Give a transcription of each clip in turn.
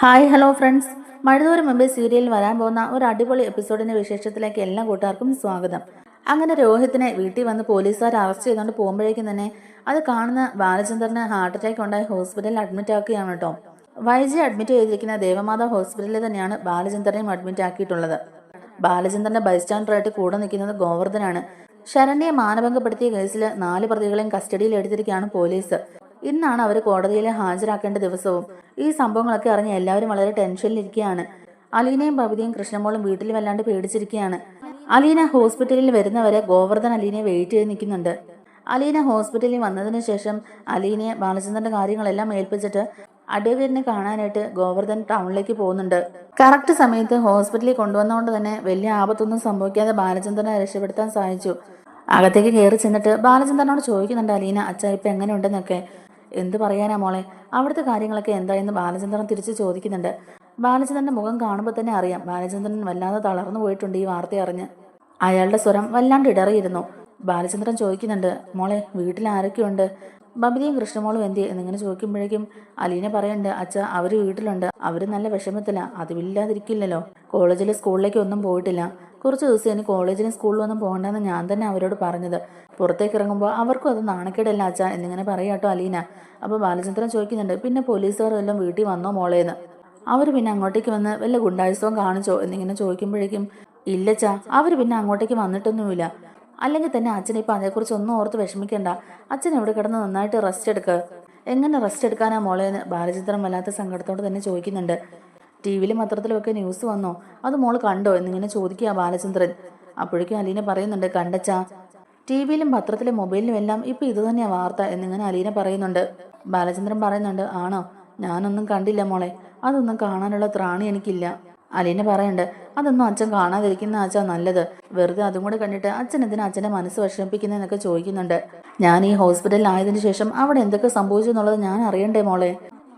Hi hello friends. മഴതോറും മുമ്പേ സീരിയലിൽ വരാൻ പോകുന്ന ഒരു അടിപൊളി എപ്പിസോഡിന്റെ വിശേഷത്തിലേക്ക് എല്ലാ കൂട്ടുകാർക്കും സ്വാഗതം. അങ്ങനെ രോഹിത്തിനെ വീട്ടിൽ വന്ന് പോലീസുകാർ അറസ്റ്റ് ചെയ്തുകൊണ്ട് പോകുമ്പോഴേക്കും തന്നെ അത് കാണുന്ന ബാലചന്ദ്രന് ഹാർട്ട് അറ്റാക്ക് ഉണ്ടായി ഹോസ്പിറ്റലിൽ അഡ്മിറ്റ് ആക്കുകയാണ് കേട്ടോ. വൈജി അഡ്മിറ്റ് ചെയ്തിരിക്കുന്ന ദേവമാതാ ഹോസ്പിറ്റലിൽ തന്നെയാണ് ബാലചന്ദ്രനെയും അഡ്മിറ്റ് ആക്കിയിട്ടുള്ളത്. ബാലചന്ദ്രന്റെ ബൈസ്റ്റാൻഡറായിട്ട് കൂടെ നിൽക്കുന്നത് ഗോവർദ്ധനാണ്. ശരണ്യെ മാനഭംഗപ്പെടുത്തിയ കേസിൽ നാല് പ്രതികളെയും കസ്റ്റഡിയിൽ എടുത്തിരിക്കുകയാണ് പോലീസ്. ഇന്നാണ് അവർ കോടതിയിൽ ഹാജരാക്കേണ്ട ദിവസവും. ഈ സംഭവങ്ങളൊക്കെ അറിഞ്ഞ് എല്ലാവരും വളരെ ടെൻഷനിലിരിക്കുകയാണ്. അലീനയും ബബിതയും കൃഷ്ണമോളും വീട്ടിൽ വല്ലാണ്ട് പേടിച്ചിരിക്കുകയാണ്. അലീന ഹോസ്പിറ്റലിൽ വരുന്നവരെ ഗോവർദ്ധൻ അലീനയെ വെയിറ്റ് ചെയ്ത് നിൽക്കുന്നുണ്ട്. അലീന ഹോസ്പിറ്റലിൽ വന്നതിന് ശേഷം അലീനയെ ബാലചന്ദ്രന്റെ കാര്യങ്ങളെല്ലാം ഏൽപ്പിച്ചിട്ട് അഡ്വക്കേറ്റിനെ കാണാനായിട്ട് ഗോവർദ്ധൻ ടൗണിലേക്ക് പോകുന്നുണ്ട്. കറക്റ്റ് സമയത്ത് ഹോസ്പിറ്റലിൽ കൊണ്ടുവന്നുകൊണ്ട് തന്നെ വലിയ ആപത്തൊന്നും സംഭവിക്കാതെ ബാലചന്ദ്രനെ രക്ഷപ്പെടുത്താൻ സാധിച്ചു. അകത്തേക്ക് കയറി ചെന്നിട്ട് ബാലചന്ദ്രനോട് ചോദിക്കുന്നുണ്ട് അലീന അച്ഛ ഇപ്പം എങ്ങനെയുണ്ടെന്നൊക്കെ? എന്ത് പറയാനാ മോളെ? അവിടുത്തെ കാര്യങ്ങളൊക്കെ എന്തായെന്ന് ബാലചന്ദ്രൻ തിരിച്ച് ചോദിക്കുന്നുണ്ട്. ബാലചന്ദ്രന്റെ മുഖം കാണുമ്പോൾ തന്നെ അറിയാം. ബാലചന്ദ്രൻ വല്ലാതെ തളർന്നു പോയിട്ടുണ്ട് ഈ വാർത്ത അറിഞ്ഞ്. അയാളുടെ സ്വരം വല്ലാണ്ട് ഇടറിയിരുന്നു. ബാലചന്ദ്രൻ ചോദിക്കുന്നുണ്ട് മോളെ വീട്ടിൽ ആരൊക്കെയുണ്ട്? ബബിതയും കൃഷ്ണമോളും എന്തി എന്നിങ്ങനെ ചോദിക്കുമ്പോഴേക്കും അലീന പറയണ്ട് അച്ഛ അവർ വീട്ടിലുണ്ട്. അവർ നല്ല വിഷമത്തിലാ. അതുമില്ലാതിരിക്കില്ലല്ലോ കോളേജിൽ സ്കൂളിലേക്ക് ഒന്നും പോയിട്ടില്ല. കുറച്ച് ദിവസം ഇനി കോളേജിലും സ്കൂളിലൊന്നും പോകണ്ടെന്ന് ഞാൻ തന്നെ അവരോട് പറഞ്ഞത്. പുറത്തേക്ക് ഇറങ്ങുമ്പോൾ അവർക്കും അത് നാണക്കേടല്ല അച്ഛ എന്നിങ്ങനെ പറയാട്ടോ അലീന. അപ്പോൾ ബാലചന്ദ്രൻ ചോദിക്കുന്നുണ്ട് പിന്നെ പോലീസുകാർ വല്ലതും വീട്ടിൽ വന്നോ മോളേന്ന് അവർ പിന്നെ അങ്ങോട്ടേക്ക് വന്ന് വല്ല ഗുണ്ടായുസവും കാണിച്ചോ? എന്നിങ്ങനെ ചോദിക്കുമ്പോഴേക്കും ഇല്ലച്ചാ അവർ പിന്നെ അങ്ങോട്ടേക്ക് വന്നിട്ടൊന്നുമില്ല. അല്ലെങ്കിൽ തന്നെ അച്ഛനെ ഇപ്പം അതേക്കുറിച്ച് ഒന്നും ഓർത്ത് വിഷമിക്കണ്ട. അച്ഛൻ ഇവിടെ കിടന്ന് നന്നായിട്ട് റെസ്റ്റ് എടുക്കുക എങ്ങനെ റെസ്റ്റ് എടുക്കാനാ മോളേന്ന് ബാലചന്ദ്രൻ വല്ലാത്ത സങ്കടത്തോടെ തന്നെ ചോദിക്കുന്നുണ്ട്. ടി വിയിലും പത്രത്തിലുമൊക്കെ ന്യൂസ് വന്നോ? അത് മോൾ കണ്ടോ? എന്നിങ്ങനെ ചോദിക്കുക ബാലചന്ദ്രൻ. അപ്പോഴേക്കും അലീന പറയുന്നുണ്ട് കണ്ടച്ചാ ടി വിയിലും പത്രത്തിലും മൊബൈലിലും എല്ലാം ഇപ്പൊ ഇത് തന്നെയാ വാർത്ത എന്നിങ്ങനെ അലീന പറയുന്നുണ്ട്. ബാലചന്ദ്രൻ പറയുന്നുണ്ട് ആണോ? ഞാനൊന്നും കണ്ടില്ല മോളെ. അതൊന്നും കാണാനുള്ള ത്രാണി എനിക്കില്ല. അലീന പറയണ്ട് അതൊന്നും അച്ഛൻ കാണാതിരിക്കുന്ന അച്ഛാ നല്ലത്. വെറുതെ അതും കൂടെ കണ്ടിട്ട് അച്ഛൻ എന്തിനാ അച്ഛനെ മനസ്സ് വിഷമിപ്പിക്കുന്നതെന്നൊക്കെ ചോദിക്കുന്നുണ്ട്. ഞാൻ ഈ ഹോസ്പിറ്റലിൽ ആയതിനു ശേഷം അവിടെ എന്തൊക്കെ സംഭവിച്ചു എന്നുള്ളത് ഞാൻ അറിയണ്ടേ മോളെ?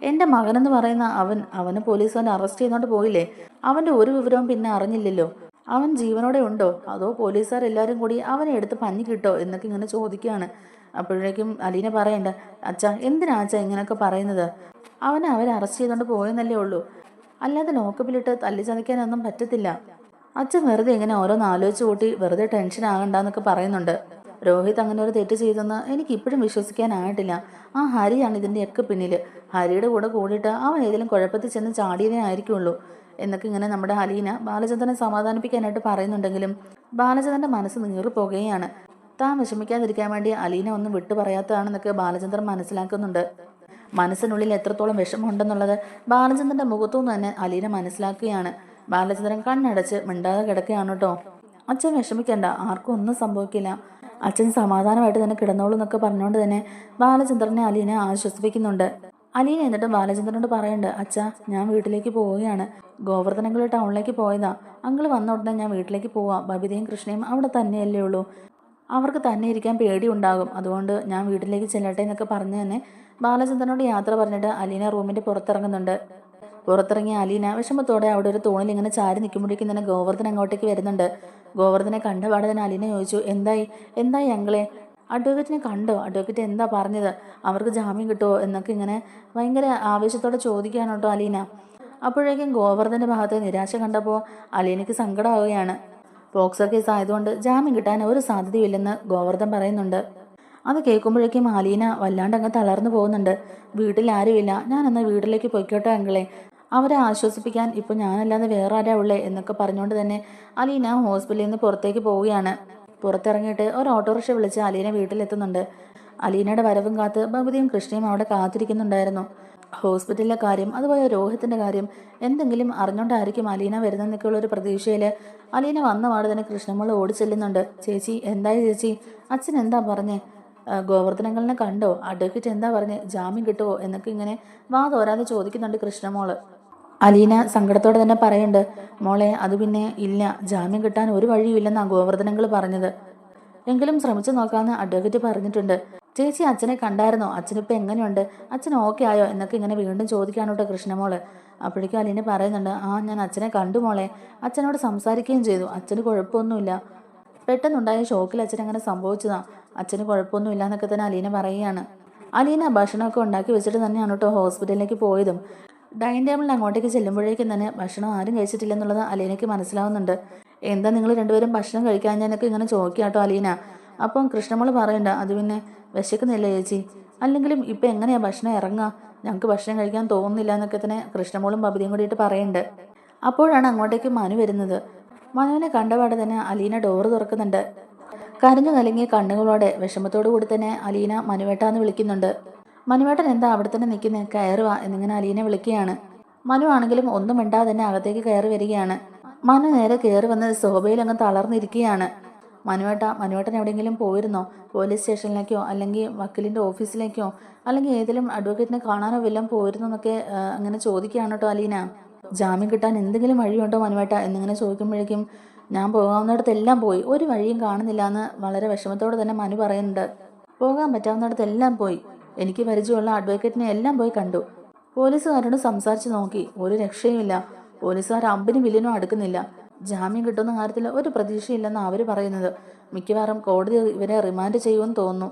എന്റെ മകനെന്ന് പറയുന്ന അവൻ അവന് പോലീസുകാരൻ അറസ്റ്റ് ചെയ്യുന്നോണ്ട് പോയില്ലേ? അവന്റെ ഒരു വിവരവും പിന്നെ അറിഞ്ഞില്ലല്ലോ. അവൻ ജീവനോടെ ഉണ്ടോ? അതോ പോലീസുകാർ എല്ലാവരും കൂടി അവനെ എടുത്ത് പഞ്ഞി കിട്ടോ എന്നൊക്കെ ഇങ്ങനെ ചോദിക്കുകയാണ് അപ്പോഴേക്കും അലീന പറയണ്ട അച്ഛാ എന്തിനാ അച്ഛാ ഇങ്ങനെയൊക്കെ പറയുന്നത്? അവനെ അവരെ അറസ്റ്റ് ചെയ്തുകൊണ്ട് പോയെന്നല്ലേ ഉള്ളൂ. അല്ലാതെ ലോക്കപ്പിലിട്ട് തല്ലി ചതയ്ക്കാനൊന്നും പറ്റത്തില്ല. അച്ഛൻ വെറുതെ ഇങ്ങനെ ഓരോന്ന് ആലോചിച്ച് കൂട്ടി വെറുതെ ടെൻഷൻ ആകണ്ടെന്നൊക്കെ പറയുന്നുണ്ട്. രോഹിത് അങ്ങനെ ഒരു തെറ്റ് ചെയ്തെന്ന് എനിക്ക് ഇപ്പോഴും വിശ്വസിക്കാനായിട്ടില്ല. ആ ഹരിയാണ് ഇതിന്റെയൊക്കെ പിന്നിൽ ഹരിയുടെ കൂടെ കൂടിയിട്ട് അവൻ ഏതെങ്കിലും കുഴപ്പത്തിൽ ചെന്ന് ചാടിയതേ ആയിരിക്കുള്ളൂ. എന്നൊക്കെ ഇങ്ങനെ നമ്മുടെ ഹലീന ബാലചന്ദ്രനെ സമാധാനിപ്പിക്കാനായിട്ട് പറയുന്നുണ്ടെങ്കിലും ബാലചന്ദ്രന്റെ മനസ്സ് നീറിപ്പോകുകയാണ്. താൻ വിഷമിക്കാതിരിക്കാൻ വേണ്ടി അലീന ഒന്നും വിട്ടു പറയാത്തതാണെന്നൊക്കെ ബാലചന്ദ്രൻ മനസ്സിലാക്കുന്നുണ്ട്. മനസ്സിനുള്ളിൽ എത്രത്തോളം വിഷമമുണ്ടെന്നുള്ളത് ബാലചന്ദ്രന്റെ മുഖത്തുനിന്ന് തന്നെ അലീന മനസ്സിലാക്കുകയാണ്. ബാലചന്ദ്രൻ കണ്ണടച്ച് മിണ്ടാതെ കിടക്കുകയാണ് കേട്ടോ. അച്ഛൻ വിഷമിക്കണ്ട ആർക്കും ഒന്നും സംഭവിക്കില്ല. അച്ഛൻ സമാധാനമായിട്ട് തന്നെ കിടന്നോളൂ എന്നൊക്കെ പറഞ്ഞുകൊണ്ട് തന്നെ ബാലചന്ദ്രനെ അലീനെ ആശ്വസിപ്പിക്കുന്നുണ്ട്. അലീന എന്നിട്ട് ബാലചന്ദ്രനോട് പറയുന്നുണ്ട് അച്ഛാ ഞാൻ വീട്ടിലേക്ക് പോവുകയാണ്. ഗോവർദ്ധനങ്ങൾ ടൗണിലേക്ക് പോയതാ. അങ്കിൾ വന്ന ഉടനെ ഞാൻ വീട്ടിലേക്ക് പോവാം. ബബിതയും കൃഷ്ണയും അവിടെ തന്നെയല്ലേ ഉള്ളൂ. അവർക്ക് തന്നെ ഇരിക്കാൻ പേടിയുണ്ടാകും. അതുകൊണ്ട് ഞാൻ വീട്ടിലേക്ക് ചെല്ലട്ടെ എന്നൊക്കെ പറഞ്ഞു തന്നെ ബാലചന്ദ്രനോട് യാത്ര പറഞ്ഞിട്ട് അലീന റൂമിന്റെ പുറത്തിറങ്ങുന്നുണ്ട്. പുറത്തിറങ്ങിയ അലീന വിഷമത്തോടെ അവിടെ ഒരു തൂണിൽ ഇങ്ങനെ ചാരി നിൽക്കുമ്പോഴേക്കും തന്നെ ഗോവർദ്ധൻ അങ്ങോട്ടേക്ക് വരുന്നുണ്ട്. ഗോവർദ്ധനെ കണ്ടപാടെ തന്നെ അലീന ചോദിച്ചു എന്തായി? എന്തായി ഞങ്ങളെ അഡ്വക്കേറ്റിനെ കണ്ടോ? അഡ്വക്കേറ്റ് എന്താ പറഞ്ഞത്? അവർക്ക് ജാമ്യം കിട്ടുമോ എന്നൊക്കെ ഇങ്ങനെ ഭയങ്കര ആവേശത്തോടെ ചോദിക്കുകയാണ് കേട്ടോ അലീന. അപ്പോഴേക്കും ഗോവർദ്ധന്റെ ഭാഗത്ത് നിരാശ കണ്ടപ്പോൾ അലീനയ്ക്ക് സങ്കടമാവുകയാണ്. പോക്സോ കേസ് ആയതുകൊണ്ട് ജാമ്യം കിട്ടാൻ ഒരു സാധ്യതയില്ലെന്ന് ഗോവർദ്ധൻ പറയുന്നുണ്ട്. അത് കേൾക്കുമ്പോഴേക്കും അലീന വല്ലാണ്ട് അങ്ങ് തളർന്നു പോകുന്നുണ്ട്. വീട്ടിൽ ആരുമില്ല. ഞാൻ എന്നാൽ വീട്ടിലേക്ക് പൊയ്ക്കോട്ടെ അങ്കിളെ? അവരെ ആശ്വസിപ്പിക്കാൻ ഇപ്പൊ ഞാനല്ലാതെ വേറെ ആരാ ഉള്ളേ എന്നൊക്കെ പറഞ്ഞുകൊണ്ട് തന്നെ അലീന ഹോസ്പിറ്റലിൽ നിന്ന് പുറത്തേക്ക് പോവുകയാണ്. പുറത്തിറങ്ങിയിട്ട് ഒരു ഓട്ടോറിക്ഷ വിളിച്ച് അലീന വീട്ടിലെത്തുന്നുണ്ട്. അലീനയുടെ വരവും കാത്ത് ഭഗവതിയും കൃഷ്ണയും അവിടെ കാത്തിരിക്കുന്നുണ്ടായിരുന്നു. ഹോസ്പിറ്റലിലെ കാര്യം അതുപോലെ രോഹിത്തിന്റെ കാര്യം എന്തെങ്കിലും അറിഞ്ഞുകൊണ്ടായിരിക്കും അലീന വരുന്നതെന്നൊക്കെയുള്ള ഒരു പ്രതീക്ഷയിൽ അലീന വന്ന പാട് തന്നെ കൃഷ്ണമോൾ ഓടി ചെല്ലുന്നുണ്ട്. ചേച്ചി എന്തായി ചേച്ചി? അച്ഛൻ എന്താ പറഞ്ഞേ? ഗോവർദ്ധനങ്ങളിനെ കണ്ടോ? അഡ്വക്കേറ്റ് എന്താ പറഞ്ഞ്? ജാമ്യം കിട്ടുമോ എന്നൊക്കെ ഇങ്ങനെ വാ തോരാതെ ചോദിക്കുന്നുണ്ട് കൃഷ്ണമോൾ. അലീന സങ്കടത്തോടെ തന്നെ പറയുന്നുണ്ട് മോളെ അത് പിന്നെ ഇല്ല. ജാമ്യം കിട്ടാൻ ഒരു വഴിയുമില്ലെന്നാ ഗോവർദ്ധനങ്ങൾ പറഞ്ഞത്. എങ്കിലും ശ്രമിച്ചു നോക്കാമെന്ന് അഡ്വക്കേറ്റ് പറഞ്ഞിട്ടുണ്ട് ചേച്ചി അച്ഛനെ കണ്ടായിരുന്നോ? അച്ഛനിപ്പോൾ എങ്ങനെയുണ്ട്? അച്ഛൻ ഓക്കെ ആയോ? എന്നൊക്കെ ഇങ്ങനെ വീണ്ടും ചോദിക്കാണ് കേട്ടോ കൃഷ്ണമോൾ. അപ്പോഴേക്കും അലീന പറയുന്നുണ്ട് ആ ഞാൻ അച്ഛനെ കണ്ടു മോളെ. അച്ഛനോട് സംസാരിക്കുകയും ചെയ്തു. അച്ഛന് കുഴപ്പമൊന്നുമില്ല. പെട്ടെന്നുണ്ടായ ഷോക്കിൽ അച്ഛൻ അങ്ങനെ സംഭവിച്ചതാ. അച്ഛന് കുഴപ്പമൊന്നുമില്ല എന്നൊക്കെ തന്നെ അലീന പറയുകയാണ്. അലീന ഭക്ഷണമൊക്കെ ഉണ്ടാക്കി വെച്ചിട്ട് തന്നെയാണ് കേട്ടോ ഹോസ്പിറ്റലിലേക്ക് പോയതും. ഡൈനിങ് ടേബിളിൽ അങ്ങോട്ടേക്ക് ചെല്ലുമ്പോഴേക്കും തന്നെ ഭക്ഷണം ആരും കഴിച്ചിട്ടില്ലെന്നുള്ളത് അലീനയ്ക്ക് മനസ്സിലാവുന്നുണ്ട്. എന്താ നിങ്ങൾ രണ്ടുപേരും ഭക്ഷണം കഴിക്കാൻ ഞാനൊക്കെ ഇങ്ങനെ ചോദിക്കാട്ടോ അലീന. അപ്പം കൃഷ്ണമോൾ പറയണ്ട അത് പിന്നെ വിശക്കുന്നില്ല ചേച്ചി? അല്ലെങ്കിലും ഇപ്പം എങ്ങനെയാ ഭക്ഷണം ഇറങ്ങുക ഞങ്ങൾക്ക് ഭക്ഷണം കഴിക്കാൻ തോന്നുന്നില്ല എന്നൊക്കെ തന്നെ കൃഷ്ണമോളും ബബിതയും കൂടിയിട്ട് പറയുന്നുണ്ട്. അപ്പോഴാണ് അങ്ങോട്ടേക്ക് മനു വരുന്നത്. മനുവിനെ കണ്ടപാട് തന്നെ അലീന ഡോറ് തുറക്കുന്നുണ്ട്. കരഞ്ഞു കലങ്ങിയ കണ്ണുകളോടെ വിഷമത്തോടു കൂടി തന്നെ അലീന മനുവേട്ടാന്ന് വിളിക്കുന്നുണ്ട്. മനുവേട്ടൻ എന്താ അവിടെ തന്നെ നിൽക്കുന്നത് കയറുക എന്നിങ്ങനെ അലീനെ വിളിക്കുകയാണ്. മനു ആണെങ്കിലും ഒന്നും മിണ്ടാതെ തന്നെ അകത്തേക്ക് കയറി വരികയാണ്. മനു നേരെ കയറി വന്ന് സോബയിൽ അങ്ങ് തളർന്നിരിക്കുകയാണ്. മനുവേട്ട മനുവേട്ടൻ എവിടെയെങ്കിലും പോയിരുന്നോ? പോലീസ് സ്റ്റേഷനിലേക്കോ അല്ലെങ്കിൽ വക്കീലിന്റെ ഓഫീസിലേക്കോ? അല്ലെങ്കിൽ ഏതെങ്കിലും അഡ്വക്കേറ്റിനെ കാണാനോ വല്ലതും പോയിരുന്നോ എന്നൊക്കെ അങ്ങനെ ചോദിക്കുകയാണ് കേട്ടോ അലീന. ജാമ്യം കിട്ടാൻ എന്തെങ്കിലും വഴിയുണ്ടോ മനുവേട്ട? എന്നിങ്ങനെ ചോദിക്കുമ്പോഴേക്കും ഞാൻ പോകാവുന്നിടത്തെല്ലാം പോയി. ഒരു വഴിയും കാണുന്നില്ല എന്ന് വളരെ വിഷമത്തോടെ തന്നെ മനു പറയുന്നുണ്ട്. പോകാൻ പറ്റാവുന്നിടത്തെല്ലാം പോയി. എനിക്ക് പരിചയമുള്ള അഡ്വക്കേറ്റിനെ എല്ലാം പോയി കണ്ടു. പോലീസുകാരോട് സംസാരിച്ചു നോക്കി. ഒരു രക്ഷയുമില്ല. പോലീസുകാർ അമ്പിനും വില്ലിനും അടുക്കുന്നില്ല. ജാമ്യം കിട്ടുന്ന കാര്യത്തിൽ ഒരു പ്രതീക്ഷയില്ലെന്ന് അവർ പറയുന്നത്. മിക്കവാറും കോടതി ഇവരെ റിമാൻഡ് ചെയ്യുമെന്ന് തോന്നുന്നു.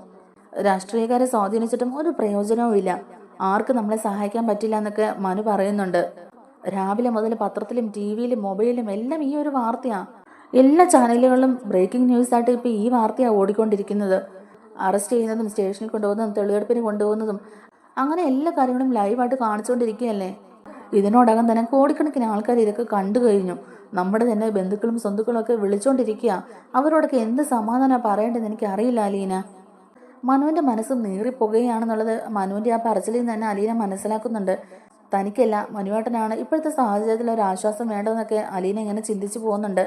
രാഷ്ട്രീയക്കാരെ സ്വാധീനിച്ചിട്ടും ഒരു പ്രയോജനവുമില്ല ആർക്ക് നമ്മളെ സഹായിക്കാൻ പറ്റില്ല എന്നൊക്കെ മനു പറയുന്നുണ്ട്. രാവിലെ മുതൽ പത്രത്തിലും ടി വിയിലും മൊബൈലിലും എല്ലാം ഈ ഒരു വാർത്തയാണ് എല്ലാ ചാനലുകളിലും ബ്രേക്കിംഗ് ന്യൂസ് ആയിട്ട് ഇപ്പോൾ ഈ വാർത്തയാണ് ഓടിക്കൊണ്ടിരിക്കുന്നത്. അറസ്റ്റ് ചെയ്യുന്നതും സ്റ്റേഷനിൽ കൊണ്ടുപോകുന്നതും തെളിവെടുപ്പിന് കൊണ്ടുപോകുന്നതും അങ്ങനെ എല്ലാ കാര്യങ്ങളും ലൈവായിട്ട് കാണിച്ചുകൊണ്ടിരിക്കുകയല്ലേ? ഇതിനോടകം തന്നെ കോടിക്കണക്കിന് ആൾക്കാർ ഇതൊക്കെ കണ്ടു കഴിഞ്ഞു. നമ്മുടെ തന്നെ ബന്ധുക്കളും സ്വന്തുക്കളും ഒക്കെ വിളിച്ചുകൊണ്ടിരിക്കുക അവരോടൊക്കെ എന്ത് സമാധാനം പറയേണ്ടതെന്ന് എനിക്ക് അറിയില്ല അലീന. മനുവിന്റെ മനസ്സ് നീറിപ്പോകുകയാണെന്നുള്ളത് മനുവിന്റെ ആ പറച്ചിലിൽ നിന്ന് തന്നെ അലീന മനസ്സിലാക്കുന്നുണ്ട്. തനിക്കല്ല മനുവേട്ടനാണ് ഇപ്പോഴത്തെ സാഹചര്യത്തിൽ ഒരു ആശ്വാസം വേണ്ടതെന്നൊക്കെ അലീന ഇങ്ങനെ ചിന്തിച്ചു പോകുന്നുണ്ട്.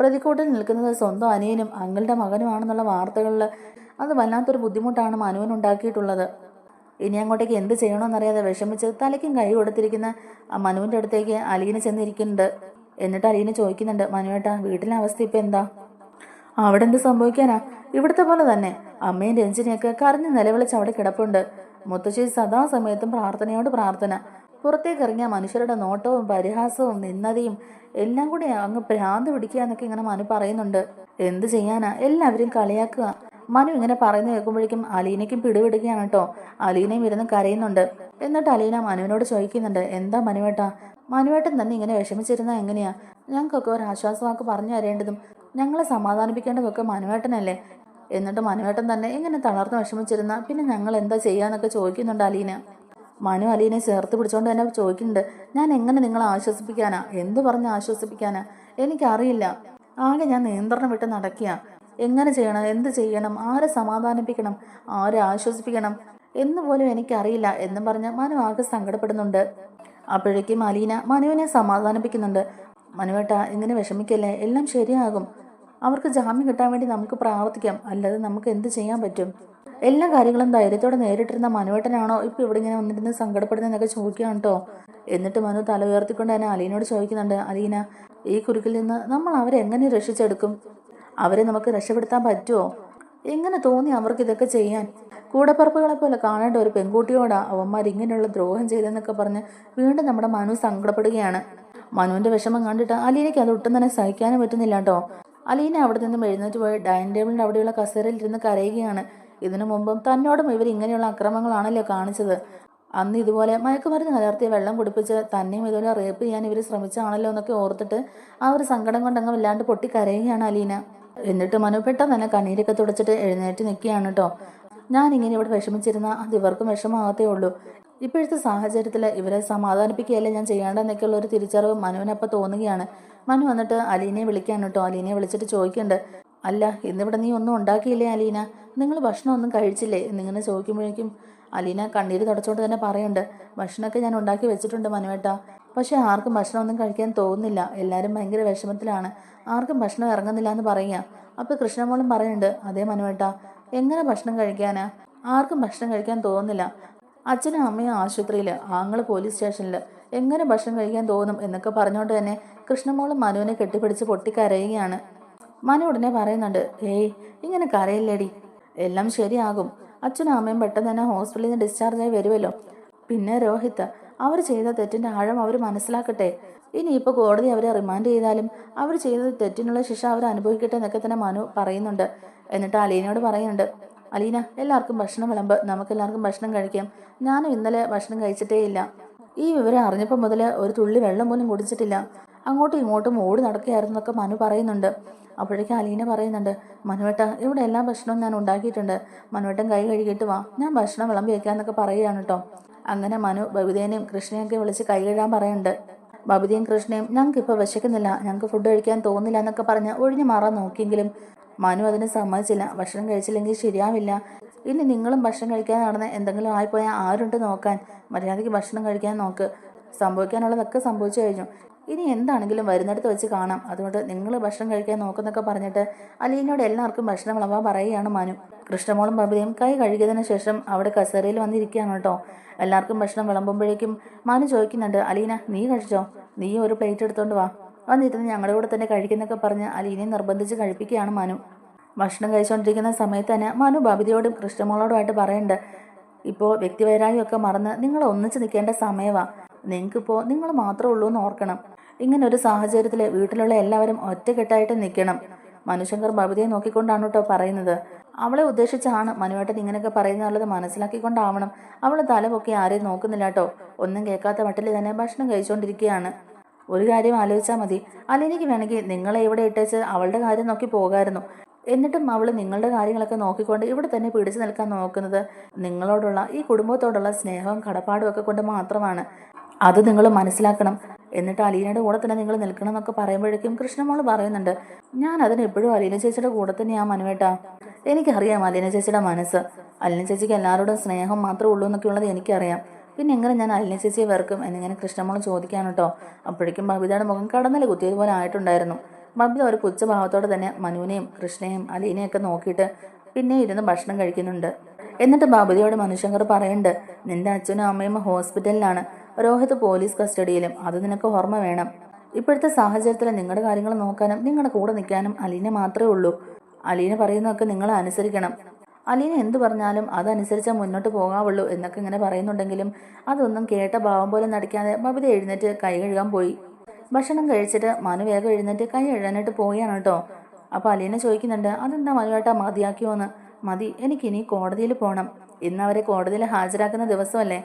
പ്രതിക്കൂട്ടിൽ നിൽക്കുന്നത് സ്വന്തം അനിയനും അങ്ങളുടെ മകനുമാണെന്നുള്ള വാർത്തകളിൽ അത് വല്ലാത്തൊരു ബുദ്ധിമുട്ടാണ് മനുവിന് ഉണ്ടാക്കിയിട്ടുള്ളത്. ഇനി അങ്ങോട്ടേക്ക് എന്ത് ചെയ്യണമെന്നറിയാതെ വിഷമിച്ച് തലയ്ക്കും കൈ കൊടുത്തിരിക്കുന്ന മനുവിന്റെ അടുത്തേക്ക് അലീന ചെന്നിരിക്കുന്നുണ്ട്. എന്നിട്ട് അലീന ചോദിക്കുന്നുണ്ട് മനുവേട്ടാ വീട്ടിലെ അവസ്ഥ ഇപ്പം എന്താ? അവിടെ എന്ത് സംഭവിക്കാനാ? ഇവിടുത്തെ പോലെ തന്നെ. അമ്മയും രഞ്ജിനിയൊക്കെ കരഞ്ഞ് നിലവിളിച്ച് അവിടെ കിടപ്പുണ്ട്. മുത്തശ്ശി സദാസമയത്തും പ്രാർത്ഥനയോട് പ്രാർത്ഥന. പുറത്തേക്ക് ഇറങ്ങിയ മനുഷ്യരുടെ നോട്ടവും പരിഹാസവും നിന്നതിയും എല്ലാം കൂടി അങ്ങ് ഭ്രാന്ത് പിടിക്കുക എന്നൊക്കെ ഇങ്ങനെ മനു പറയുന്നുണ്ട്. എന്ത് ചെയ്യാനാ? എല്ലാവരും കളിയാക്കുക. മനു ഇങ്ങനെ പറയുന്നത് കേൾക്കുമ്പോഴേക്കും അലീനയ്ക്കും പിടിവിടുകയാണ് കേട്ടോ. അലീനയും ഇരുന്ന് കരയുന്നുണ്ട്. എന്നിട്ട് അലീന മനുവിനോട് ചോദിക്കുന്നുണ്ട് എന്താ മനുവേട്ടാ? മനുവേട്ടൻ തന്നെ ഇങ്ങനെ വിഷമിച്ചിരുന്ന എങ്ങനെയാ? ഞങ്ങൾക്കൊക്കെ ഒരു ആശ്വാസവാക്ക് പറഞ്ഞു തരേണ്ടതും ഞങ്ങളെ സമാധാനിപ്പിക്കേണ്ടതൊക്കെ മനുവേട്ടനല്ലേ? എന്നിട്ട് മനുവേട്ടൻ തന്നെ ഇങ്ങനെ തളർന്ന് വിഷമിച്ചിരുന്ന പിന്നെ ഞങ്ങൾ എന്താ ചെയ്യാന്നൊക്കെ ചോദിക്കുന്നുണ്ട് അലീന. മനു അലീനെ ചേർത്ത് പിടിച്ചോണ്ട് തന്നെ ചോദിക്കുന്നുണ്ട് ഞാൻ എങ്ങനെ നിങ്ങളെ ആശ്വസിപ്പിക്കാനാ? എന്ത് പറഞ്ഞ് ആശ്വസിപ്പിക്കാനാ? എനിക്കറിയില്ല. ആകെ ഞാൻ നിയന്ത്രണം വിട്ട് നടക്കുക എങ്ങനെ ചെയ്യണം? എന്ത് ചെയ്യണം? ആരെ സമാധാനിപ്പിക്കണം? ആരെ ആശ്വസിപ്പിക്കണം? എന്ന് പോലും എനിക്കറിയില്ല എന്നും പറഞ്ഞ് മനു ആകെ സങ്കടപ്പെടുന്നുണ്ട്. അപ്പോഴേക്കും മലീന മനുവിനെ സമാധാനിപ്പിക്കുന്നുണ്ട്. മനുവേട്ട ഇങ്ങനെ വിഷമിക്കല്ലേ? എല്ലാം ശരിയാകും. അവർക്ക് ജാമ്യം കിട്ടാൻ വേണ്ടി നമുക്ക് പ്രാർത്ഥിക്കാം. അല്ലാതെ നമുക്ക് എന്ത് ചെയ്യാൻ പറ്റും? എല്ലാ കാര്യങ്ങളും ധൈര്യത്തോടെ നേരിട്ടിരുന്ന മനുവേട്ടനാണോ ഇപ്പൊ ഇവിടെ ഇങ്ങനെ വന്നിരുന്ന് സങ്കടപ്പെടുന്നതെന്നൊക്കെ ചോദിക്കുകയാണ് കേട്ടോ. എന്നിട്ട് മനു തല ഉയർത്തിക്കൊണ്ട് തന്നെ അലീനോട് ചോദിക്കുന്നുണ്ട് അലീന ഈ കുരുക്കിൽ നിന്ന് നമ്മൾ അവരെ എങ്ങനെ രക്ഷിച്ചെടുക്കും? അവരെ നമുക്ക് രക്ഷപ്പെടുത്താൻ പറ്റുമോ എങ്ങനെ തോന്നി അവർക്ക് ഇതൊക്കെ ചെയ്യാൻ? കൂടപ്പറപ്പുകളെ പോലെ കാണേണ്ട ഒരു പെൺകുട്ടിയോടാ അവന്മാർ ഇങ്ങനെയുള്ള ദ്രോഹം ചെയ്തെന്നൊക്കെ പറഞ്ഞ് വീണ്ടും നമ്മുടെ മനു സങ്കടപ്പെടുകയാണ്. മനുവിന്റെ വിഷമം കണ്ടിട്ട് അലീനയ്ക്ക് അത് ഒട്ടും തന്നെ സഹിക്കാനും പറ്റുന്നില്ല കേട്ടോ അലീന അവിടെ നിന്നും എഴുന്നേറ്റ് പോയി ഡൈനിങ് ടേബിളിന്റെ അവിടെയുള്ള കസേരയിൽ ഇരുന്ന് കരയുകയാണ്. ഇതിനു മുമ്പും തന്നോടും ഇവർ ഇങ്ങനെയുള്ള അക്രമങ്ങളാണല്ലോ കാണിച്ചത്. അന്ന് ഇതുപോലെ മയക്കുമരുന്ന് കലർത്തിയ വെള്ളം കുടിപ്പിച്ച് തന്നെയും ഇതുപോലെ റേപ്പ് ചെയ്യാൻ ഇവർ ശ്രമിച്ചാണല്ലോ എന്നൊക്കെ ഓർത്തിട്ട് ആ ഒരു സങ്കടം കൊണ്ടങ്ങ് വല്ലാണ്ട് പൊട്ടി കരയുകയാണ് അലീന. എന്നിട്ട് മനു പെട്ടെന്ന് കണ്ണീരൊക്കെ തുടച്ചിട്ട് എഴുന്നേറ്റ് നിൽക്കുകയാണ് കേട്ടോ. ഇങ്ങനെ ഇവിടെ വിഷമിച്ചിരുന്ന അത് ഇവർക്കും വിഷമാകത്തേ ഉള്ളൂ. ഇപ്പോഴത്തെ സാഹചര്യത്തിൽ ഇവരെ സമാധാനിപ്പിക്കുകയല്ലേ ഞാൻ ചെയ്യേണ്ടതെന്നൊക്കെയുള്ള ഒരു തിരിച്ചറിവ് മനുവിനപ്പം തോന്നുകയാണ്. മനു വന്നിട്ട് അലീനയെ വിളിക്കാണ് കേട്ടോ. അലീനയെ വിളിച്ചിട്ട് ചോദിക്കുന്നുണ്ട്. അല്ല ഇന്നിവിടെ നീ ഒന്നും ഉണ്ടാക്കിയില്ലേ അലീന? നിങ്ങൾ ഭക്ഷണം ഒന്നും കഴിച്ചില്ലേ? എന്നിങ്ങനെ ചോദിക്കുമ്പോഴേക്കും അലീന കണ്ണീര് തുടച്ചുകൊണ്ട് തന്നെ പറയുന്നുണ്ട്. ഭക്ഷണമൊക്കെ ഞാൻ ഉണ്ടാക്കി വെച്ചിട്ടുണ്ട് മനുവേട്ട. പക്ഷെ ആർക്കും ഭക്ഷണമൊന്നും കഴിക്കാൻ തോന്നുന്നില്ല. എല്ലാവരും ഭയങ്കര വിഷമത്തിലാണ്. ആർക്കും ഭക്ഷണം ഇറങ്ങുന്നില്ല എന്ന് പറയുക. അപ്പോൾ കൃഷ്ണമോളും പറയുന്നുണ്ട് അതേ മനുവേട്ട എങ്ങനെ ഭക്ഷണം കഴിക്കാനാ? ആർക്കും ഭക്ഷണം കഴിക്കാൻ തോന്നുന്നില്ല. അച്ഛനും അമ്മയും ആശുപത്രിയിൽ ആങ്ങൾ പോലീസ് സ്റ്റേഷനിൽ എങ്ങനെ ഭക്ഷണം കഴിക്കാൻ തോന്നും? എന്നൊക്കെ പറഞ്ഞുകൊണ്ട് തന്നെ കൃഷ്ണമോളും മനുവിനെ കെട്ടിപ്പിടിച്ച് പൊട്ടിക്കരയുകയാണ്. മനു ഉടനെ പറയുന്നുണ്ട് ഏയ് ഇങ്ങനെ കരയില്ലേടി. എല്ലാം ശരിയാകും. അച്ഛനും അമ്മയും പെട്ടെന്ന് തന്നെ ഹോസ്പിറ്റലിൽ നിന്ന് ഡിസ്ചാർജ് ആയി വരുമല്ലോ പിന്നെ രോഹിത് അവർ ചെയ്ത തെറ്റിന്റെ ആഴം അവർ മനസ്സിലാക്കട്ടെ. ഇനിയിപ്പോൾ കോടതി അവരെ റിമാൻഡ് ചെയ്താലും അവർ ചെയ്ത തെറ്റിനുള്ള ശിക്ഷ അവർ അനുഭവിക്കട്ടെ എന്നൊക്കെ തന്നെ മനു പറയുന്നുണ്ട്. എന്നിട്ട് അലീനയോട് പറയുന്നുണ്ട് അലീന എല്ലാവർക്കും ഭക്ഷണം വിളമ്പ്. നമുക്കെല്ലാവർക്കും ഭക്ഷണം കഴിക്കാം. ഞാനും ഇന്നലെ ഭക്ഷണം കഴിച്ചിട്ടേ ഇല്ല. ഈ വിവരം അറിഞ്ഞപ്പോൾ മുതൽ ഒരു തുള്ളി വെള്ളം പോലും കുടിച്ചിട്ടില്ല. അങ്ങോട്ടും ഇങ്ങോട്ടും ഓടി നടക്കുകയായിരുന്നു എന്നൊക്കെ മനു പറയുന്നുണ്ട്. അപ്പോഴേക്കും അലീന പറയുന്നുണ്ട് മനുവേട്ട ഇവിടെ എല്ലാ ഭക്ഷണവും ഞാൻ ഉണ്ടാക്കിയിട്ടുണ്ട്. മനുവേട്ടൻ കൈ കഴുകിയിട്ട് വാ. ഞാൻ ഭക്ഷണം വിളമ്പി വയ്ക്കാമെന്നൊക്കെ പറയുകയാണ് കേട്ടോ അങ്ങനെ മനു ബബിതേനെയും കൃഷ്ണയൊക്കെ വിളിച്ച് കൈ കഴുകാൻ പറയുന്നുണ്ട്. ബബിതയും കൃഷ്ണയും ഞങ്ങൾക്ക് ഇപ്പോൾ വിശക്കുന്നില്ല. ഞങ്ങൾക്ക് ഫുഡ് കഴിക്കാൻ തോന്നില്ല എന്നൊക്കെ പറഞ്ഞ് ഒഴിഞ്ഞു മാറാൻ നോക്കിയെങ്കിലും മനു അതിന് സമ്മതിച്ചില്ല. ഭക്ഷണം കഴിച്ചില്ലെങ്കിൽ ശരിയാവില്ല. ഇനി നിങ്ങളും ഭക്ഷണം കഴിക്കാൻ നടന്ന് എന്തെങ്കിലും ആയിപ്പോയാൽ ആരുണ്ട് നോക്കാൻ? മര്യാദയ്ക്ക് ഭക്ഷണം കഴിക്കാൻ നോക്ക്. സംഭവിക്കാനുള്ളതൊക്കെ സംഭവിച്ചു കഴിഞ്ഞു. ഇനി എന്താണെങ്കിലും വരുന്നിടത്ത് വെച്ച് കാണാം. അതുകൊണ്ട് നിങ്ങൾ ഭക്ഷണം കഴിക്കാൻ നോക്കുന്നൊക്കെ പറഞ്ഞിട്ട് അലീനോട് എല്ലാവർക്കും ഭക്ഷണം വിളമ്പാൻ പറയുകയാണ് മനു. കൃഷ്ണമോളും ബബിതയും കൈ കഴുകിയതിന് ശേഷം അവിടെ കസേരയിൽ വന്നിരിക്കുകയാണ് കേട്ടോ. എല്ലാവർക്കും ഭക്ഷണം വിളമ്പുമ്പോഴേക്കും മനു ചോദിക്കുന്നുണ്ട് അലീന നീ കഴിച്ചോ? നീ ഒരു പ്ലേറ്റ് എടുത്തോണ്ട് വാ. വന്നിരുന്ന് ഞങ്ങളുടെ കൂടെ തന്നെ കഴിക്കുന്നൊക്കെ പറഞ്ഞ് അലീനെ നിർബന്ധിച്ച് കഴിപ്പിക്കുകയാണ് മനു. ഭക്ഷണം കഴിച്ചുകൊണ്ടിരിക്കുന്ന സമയത്ത് തന്നെ മനു ബബിതയോടും കൃഷ്ണമോളോടുമായിട്ട് പറയുന്നുണ്ട് ഇപ്പോൾ വ്യക്തിവൈരാഗ്യമൊക്കെ മറന്ന് നിങ്ങൾ ഒന്നിച്ച് നിൽക്കേണ്ട സമയമാണ് നിങ്ങൾക്കിപ്പോൾ നിങ്ങൾ മാത്രമേ ഉള്ളൂ എന്ന് ഓർക്കണം. ഇങ്ങനെ ഒരു സാഹചര്യത്തിൽ വീട്ടിലുള്ള എല്ലാവരും ഒറ്റക്കെട്ടായിട്ട് നിൽക്കണം മനുശങ്കർ ബബിതയെ നോക്കിക്കൊണ്ടാണ് കേട്ടോ പറയുന്നത്. അവളെ ഉദ്ദേശിച്ചാണ് മനുവേട്ടൻ ഇങ്ങനെയൊക്കെ പറയുന്നുള്ളത് മനസ്സിലാക്കിക്കൊണ്ടാവണം. അവൾ തല പൊക്കി ആരെയും നോക്കുന്നില്ല കേട്ടോ. ഒന്നും കേൾക്കാത്ത മട്ടിൽ തന്നെ ഭക്ഷണം കഴിച്ചുകൊണ്ടിരിക്കുകയാണ് ഒരു കാര്യം ആലോചിച്ചാൽ മതി. അല്ലെനിക്ക് വേണമെങ്കിൽ നിങ്ങളെ ഇവിടെ ഇട്ടേച്ച് അവളുടെ കാര്യം നോക്കി പോകായിരുന്നു. എന്നിട്ടും അവൾ നിങ്ങളുടെ കാര്യങ്ങളൊക്കെ നോക്കിക്കൊണ്ട് ഇവിടെ തന്നെ പിടിച്ചു നിൽക്കാൻ നോക്കുന്നത് നിങ്ങളോടുള്ള ഈ കുടുംബത്തോടുള്ള സ്നേഹവും കടപ്പാടും ഒക്കെ കൊണ്ട് മാത്രമാണ്. അത് നിങ്ങൾ മനസ്സിലാക്കണം. എന്നിട്ട് അലീനയുടെ കൂടെ തന്നെ നിങ്ങൾ നിൽക്കണം എന്നൊക്കെ പറയുമ്പോഴേക്കും കൃഷ്ണമോൾ പറയുന്നുണ്ട് ഞാൻ അതിന് എപ്പോഴും അലീന ചേച്ചിയുടെ കൂടെ തന്നെയാ മനുവേട്ടാ. എനിക്കറിയാം അലീന ചേച്ചിയുടെ മനസ്സ്. അലീന ചേച്ചിക്ക് എല്ലാവരോടും സ്നേഹം മാത്രമേ ഉള്ളൂ എന്നൊക്കെ ഉള്ളത് എനിക്കറിയാം. പിന്നെ എങ്ങനെ ഞാൻ അലീന ചേച്ചിയെ വെറുക്കും? എന്നിങ്ങനെ കൃഷ്ണമോൾ ചോദിക്കാൻ കേട്ടോ അപ്പോഴേക്കും ബബിതയുടെ മുഖം കടന്നൽ കുത്തിയതുപോലെ ആയിട്ടുണ്ടായിരുന്നു. ബബിത ഒരു പുച്ഛഭാവത്തോടെ തന്നെ മനുവിനെയും കൃഷ്ണയും അലീനയും ഒക്കെ നോക്കിയിട്ട് പിന്നെ ഇരുന്ന് ഭക്ഷണം കഴിക്കുന്നുണ്ട്. എന്നിട്ട് ബാബുദിയോട് മനുശങ്കർ പറയുന്നുണ്ട് നിന്റെ അച്ഛനും അമ്മയും ഹോസ്പിറ്റലിലാണ്. രോഹിത് പോലീസ് കസ്റ്റഡിയിലും. അത് നിനക്ക് ഓർമ്മ വേണം. ഇപ്പോഴത്തെ സാഹചര്യത്തിൽ നിങ്ങളുടെ കാര്യങ്ങൾ നോക്കാനും നിങ്ങളുടെ കൂടെ നിൽക്കാനും അലീനെ മാത്രമേ ഉള്ളൂ. അലീന പറയുന്നതൊക്കെ നിങ്ങൾ അനുസരിക്കണം. അലീന എന്തു പറഞ്ഞാലും അതനുസരിച്ച് മുന്നോട്ട് പോകാവുള്ളൂ എന്നൊക്കെ ഇങ്ങനെ പറയുന്നുണ്ടെങ്കിലും അതൊന്നും കേട്ട ഭാവം പോലെ നടിക്കാതെ ബബിത എഴുന്നേറ്റ് കൈ കഴുകാൻ പോയി. ഭക്ഷണം കഴിച്ചിട്ട് മനു വേഗം എഴുന്നേറ്റ് കൈ എഴുതാനായിട്ട് പോവുകയാണ് കേട്ടോ. അപ്പോൾ അലീന ചോദിക്കുന്നുണ്ട് അതെന്താ മനുവേട്ടാ മതിയാക്കിയോന്ന്? മതി എനിക്കിനി കോടതിയിൽ പോകണം ഇന്ന് അവരെ കോടതിയിൽ ഹാജരാക്കുന്ന ദിവസമല്ലേ?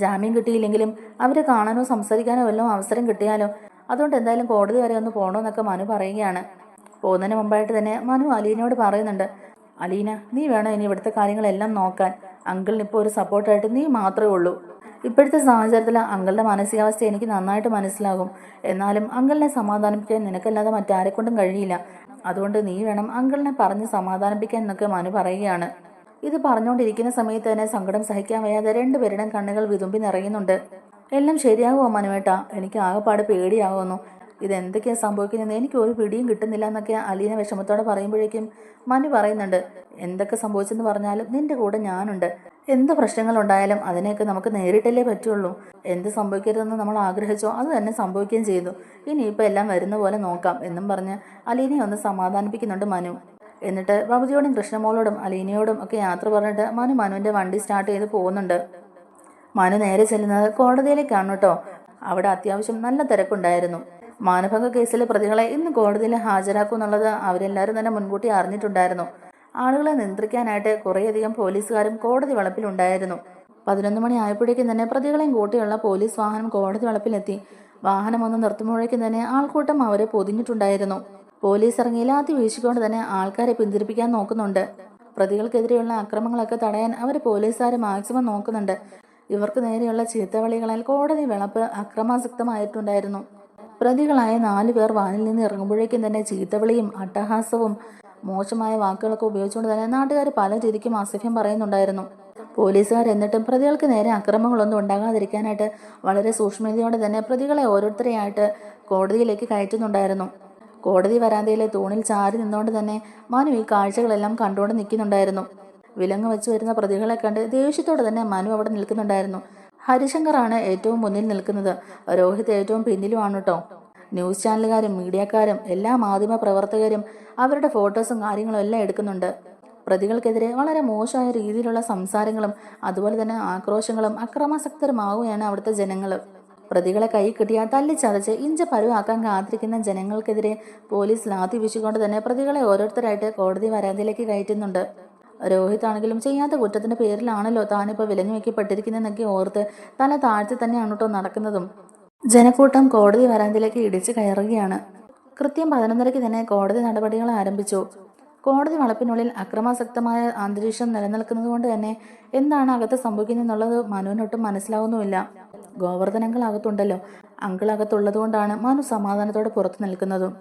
ജാമ്യം കിട്ടിയില്ലെങ്കിലും അവരെ കാണാനോ സംസാരിക്കാനോ വല്ലതും അവസരം കിട്ടിയാലോ? അതുകൊണ്ട് എന്തായാലും കോടതി വരെ ഒന്ന് പോകണമെന്നൊക്കെ മനു പറയുകയാണ്. പോകുന്നതിന് മുമ്പായിട്ട് തന്നെ മനു അലീനയോട് പറയുന്നുണ്ട് അലീന നീ വേണം ഇനി ഇവിടുത്തെ കാര്യങ്ങളെല്ലാം നോക്കാൻ. അങ്കിളിന് ഇപ്പോൾ ഒരു സപ്പോർട്ടായിട്ട് നീ മാത്രമേ ഉള്ളൂ. ഇപ്പോഴത്തെ സാഹചര്യത്തിൽ അങ്കിളുടെ മാനസികാവസ്ഥ എനിക്ക് നന്നായിട്ട് മനസ്സിലാകും. എന്നാലും അങ്കിളിനെ സമാധാനിപ്പിക്കാൻ നിനക്കല്ലാതെ മറ്റാരെക്കൊണ്ടും കഴിയില്ല. അതുകൊണ്ട് നീ വേണം അങ്കിളിനെ പറഞ്ഞ് സമാധാനിപ്പിക്കാൻ എന്നൊക്കെ മനു പറയുകയാണ്. ഇത് പറഞ്ഞുകൊണ്ടിരിക്കുന്ന സമയത്ത് തന്നെ സങ്കടം സഹിക്കാൻ വയ്യാതെ രണ്ടുപേരുടെയും കണ്ണുകൾ വിതുമ്പി നിറയുന്നുണ്ട്. എല്ലാം ശരിയാകുമോ മനുവേട്ടാ? എനിക്ക് ആകെപ്പാട് പേടിയാകുന്നു ഇതെന്തൊക്കെയാ സംഭവിക്കുന്നതെന്ന് എനിക്ക് ഒരു പിടിയും കിട്ടുന്നില്ല എന്നൊക്കെ അലീന വിഷമത്തോടെ പറയുമ്പോഴേക്കും മനു പറയുന്നുണ്ട്. എന്തൊക്കെ സംഭവിച്ചെന്ന് പറഞ്ഞാലും നിന്റെ കൂടെ ഞാനുണ്ട്. എന്ത് പ്രശ്നങ്ങളുണ്ടായാലും അതിനെയൊക്കെ നമുക്ക് നേരിട്ടല്ലേ പറ്റുള്ളൂ. എന്ത് സംഭവിക്കരുതെന്ന് നമ്മൾ ആഗ്രഹിച്ചോ അത് തന്നെ സംഭവിക്കുകയും ചെയ്തു. ഇനിയിപ്പോൾ എല്ലാം വരുന്ന പോലെ നോക്കാം എന്നും പറഞ്ഞ് അലീനയെ ഒന്ന് സമാധാനിപ്പിക്കുന്നുണ്ട് മനു. എന്നിട്ട് ബാബുജിയോടും കൃഷ്ണമോളോടും അലീനയോടും ഒക്കെ യാത്ര പറഞ്ഞിട്ട് മനു മനുവിന്റെ വണ്ടി സ്റ്റാർട്ട് ചെയ്ത് പോകുന്നുണ്ട്. മനു നേരെ ചെല്ലുന്നത് കോടതിയിലേക്കാണ് കേട്ടോ. അവിടെ അത്യാവശ്യം നല്ല തിരക്കുണ്ടായിരുന്നു. മാനഭംഗ കേസിലെ പ്രതികളെ ഇന്ന് കോടതിയിൽ ഹാജരാക്കും എന്നുള്ളത് അവരെല്ലാവരും തന്നെ മുൻകൂട്ടി അറിഞ്ഞിട്ടുണ്ടായിരുന്നു. ആളുകളെ നിയന്ത്രിക്കാനായിട്ട് കുറേയധികം പോലീസുകാരും കോടതി വളപ്പിലുണ്ടായിരുന്നു പതിനൊന്ന് മണി ആയപ്പോഴേക്കും തന്നെ പ്രതികളെയും കൂട്ടിയുള്ള പോലീസ് വാഹനം കോടതി വളപ്പിലെത്തി. വാഹനം ഒന്ന് നിർത്തുമ്പോഴേക്കും തന്നെ ആൾക്കൂട്ടം അവരെ പൊതിഞ്ഞിട്ടുണ്ടായിരുന്നു. പോലീസ് ഇറങ്ങി ലാത്തി വീശിക്കൊണ്ട് തന്നെ ആൾക്കാരെ പിന്തിരിപ്പിക്കാൻ നോക്കുന്നുണ്ട്. പ്രതികൾക്കെതിരെയുള്ള അക്രമങ്ങളൊക്കെ തടയാൻ അവർ പോലീസുകാരെ മാക്സിമം നോക്കുന്നുണ്ട്. ഇവർക്ക് നേരെയുള്ള ചീത്തവളികളാൽ കോടതി വിളപ്പ് അക്രമാസക്തമായിട്ടുണ്ടായിരുന്നു. പ്രതികളായ നാലു പേർ വാനിൽ നിന്ന് ഇറങ്ങുമ്പോഴേക്കും തന്നെ ചീത്തവിളിയും അട്ടഹാസവും മോശമായ വാക്കുകളൊക്കെ ഉപയോഗിച്ചുകൊണ്ട് തന്നെ നാട്ടുകാർ പല രീതിക്കും അസഭ്യം പറയുന്നുണ്ടായിരുന്നു. പോലീസുകാർ എന്നിട്ടും പ്രതികൾക്ക് നേരെ അക്രമങ്ങളൊന്നും ഉണ്ടാകാതിരിക്കാനായിട്ട് വളരെ സൂക്ഷ്മതയോടെ തന്നെ പ്രതികളെ ഓരോരുത്തരെയായിട്ട് കോടതിയിലേക്ക് കയറ്റുന്നുണ്ടായിരുന്നു. കോടതി വരാന്തയിലെ തൂണിൽ ചാരി നിന്നുകൊണ്ട് തന്നെ മനു ഈ കാഴ്ചകളെല്ലാം കണ്ടുകൊണ്ട് നിൽക്കുന്നുണ്ടായിരുന്നു. വിലങ്ങ് വെച്ച് വരുന്ന പ്രതികളെ കണ്ട് ദേഷ്യത്തോടെ തന്നെ മനു അവിടെ നിൽക്കുന്നുണ്ടായിരുന്നു. ഹരിശങ്കറാണ് ഏറ്റവും മുന്നിൽ നിൽക്കുന്നത്. രോഹിത് ഏറ്റവും പിന്നിലുമാണ് കേട്ടോ ന്യൂസ് ചാനലുകാരും മീഡിയക്കാരും എല്ലാ മാധ്യമ പ്രവർത്തകരും അവരുടെ ഫോട്ടോസും കാര്യങ്ങളും എല്ലാം എടുക്കുന്നുണ്ട്. പ്രതികൾക്കെതിരെ വളരെ മോശമായ രീതിയിലുള്ള സംസാരങ്ങളും അതുപോലെ തന്നെ ആക്രോശങ്ങളും അക്രമാസക്തരുമാവുകയാണ് അവിടുത്തെ ജനങ്ങൾ പ്രതികളെ കൈ കിട്ടിയാൽ തല്ലിച്ചതച്ച് ഇഞ്ച പരുവാക്കാൻ കാത്തിരിക്കുന്ന ജനങ്ങൾക്കെതിരെ പോലീസ് ലാത്തി വീശിക്കൊണ്ട് തന്നെ പ്രതികളെ ഓരോരുത്തരായിട്ട് കോടതി വരാതിയിലേക്ക് കയറ്റുന്നുണ്ട്. രോഹിത് ആണെങ്കിലും ചെയ്യാത്ത കുറ്റത്തിന്റെ പേരിലാണല്ലോ താനിപ്പോൾ വിലഞ്ഞു വയ്ക്കപ്പെട്ടിരിക്കുന്നതെന്നൊക്കെ ഓർത്ത് തല താഴ്ത്തി തന്നെയാണ് കേട്ടോ നടക്കുന്നതും. ജനക്കൂട്ടം കോടതി വരാന്തിലേക്ക് ഇടിച്ചു കയറുകയാണ്. കൃത്യം പതിനൊന്നരയ്ക്ക് തന്നെ കോടതി നടപടികൾ ആരംഭിച്ചു. കോടതി വളപ്പിനുള്ളിൽ അക്രമാസക്തമായ അന്തരീക്ഷം നിലനിൽക്കുന്നത് കൊണ്ട് തന്നെ എന്താണ് അകത്ത് സംഭവിക്കുന്നതെന്നുള്ളത് മനുവിനൊട്ടും മനസ്സിലാവുന്നുമില്ല. ഗോവർദ്ധനങ്ങൾ അകത്തുണ്ടല്ലോ അങ്കിൾ അകത്തുള്ളത് കൊണ്ടാണ് മാനു സമാധാനത്തോടെ പുറത്തു നിൽക്കുന്നതും.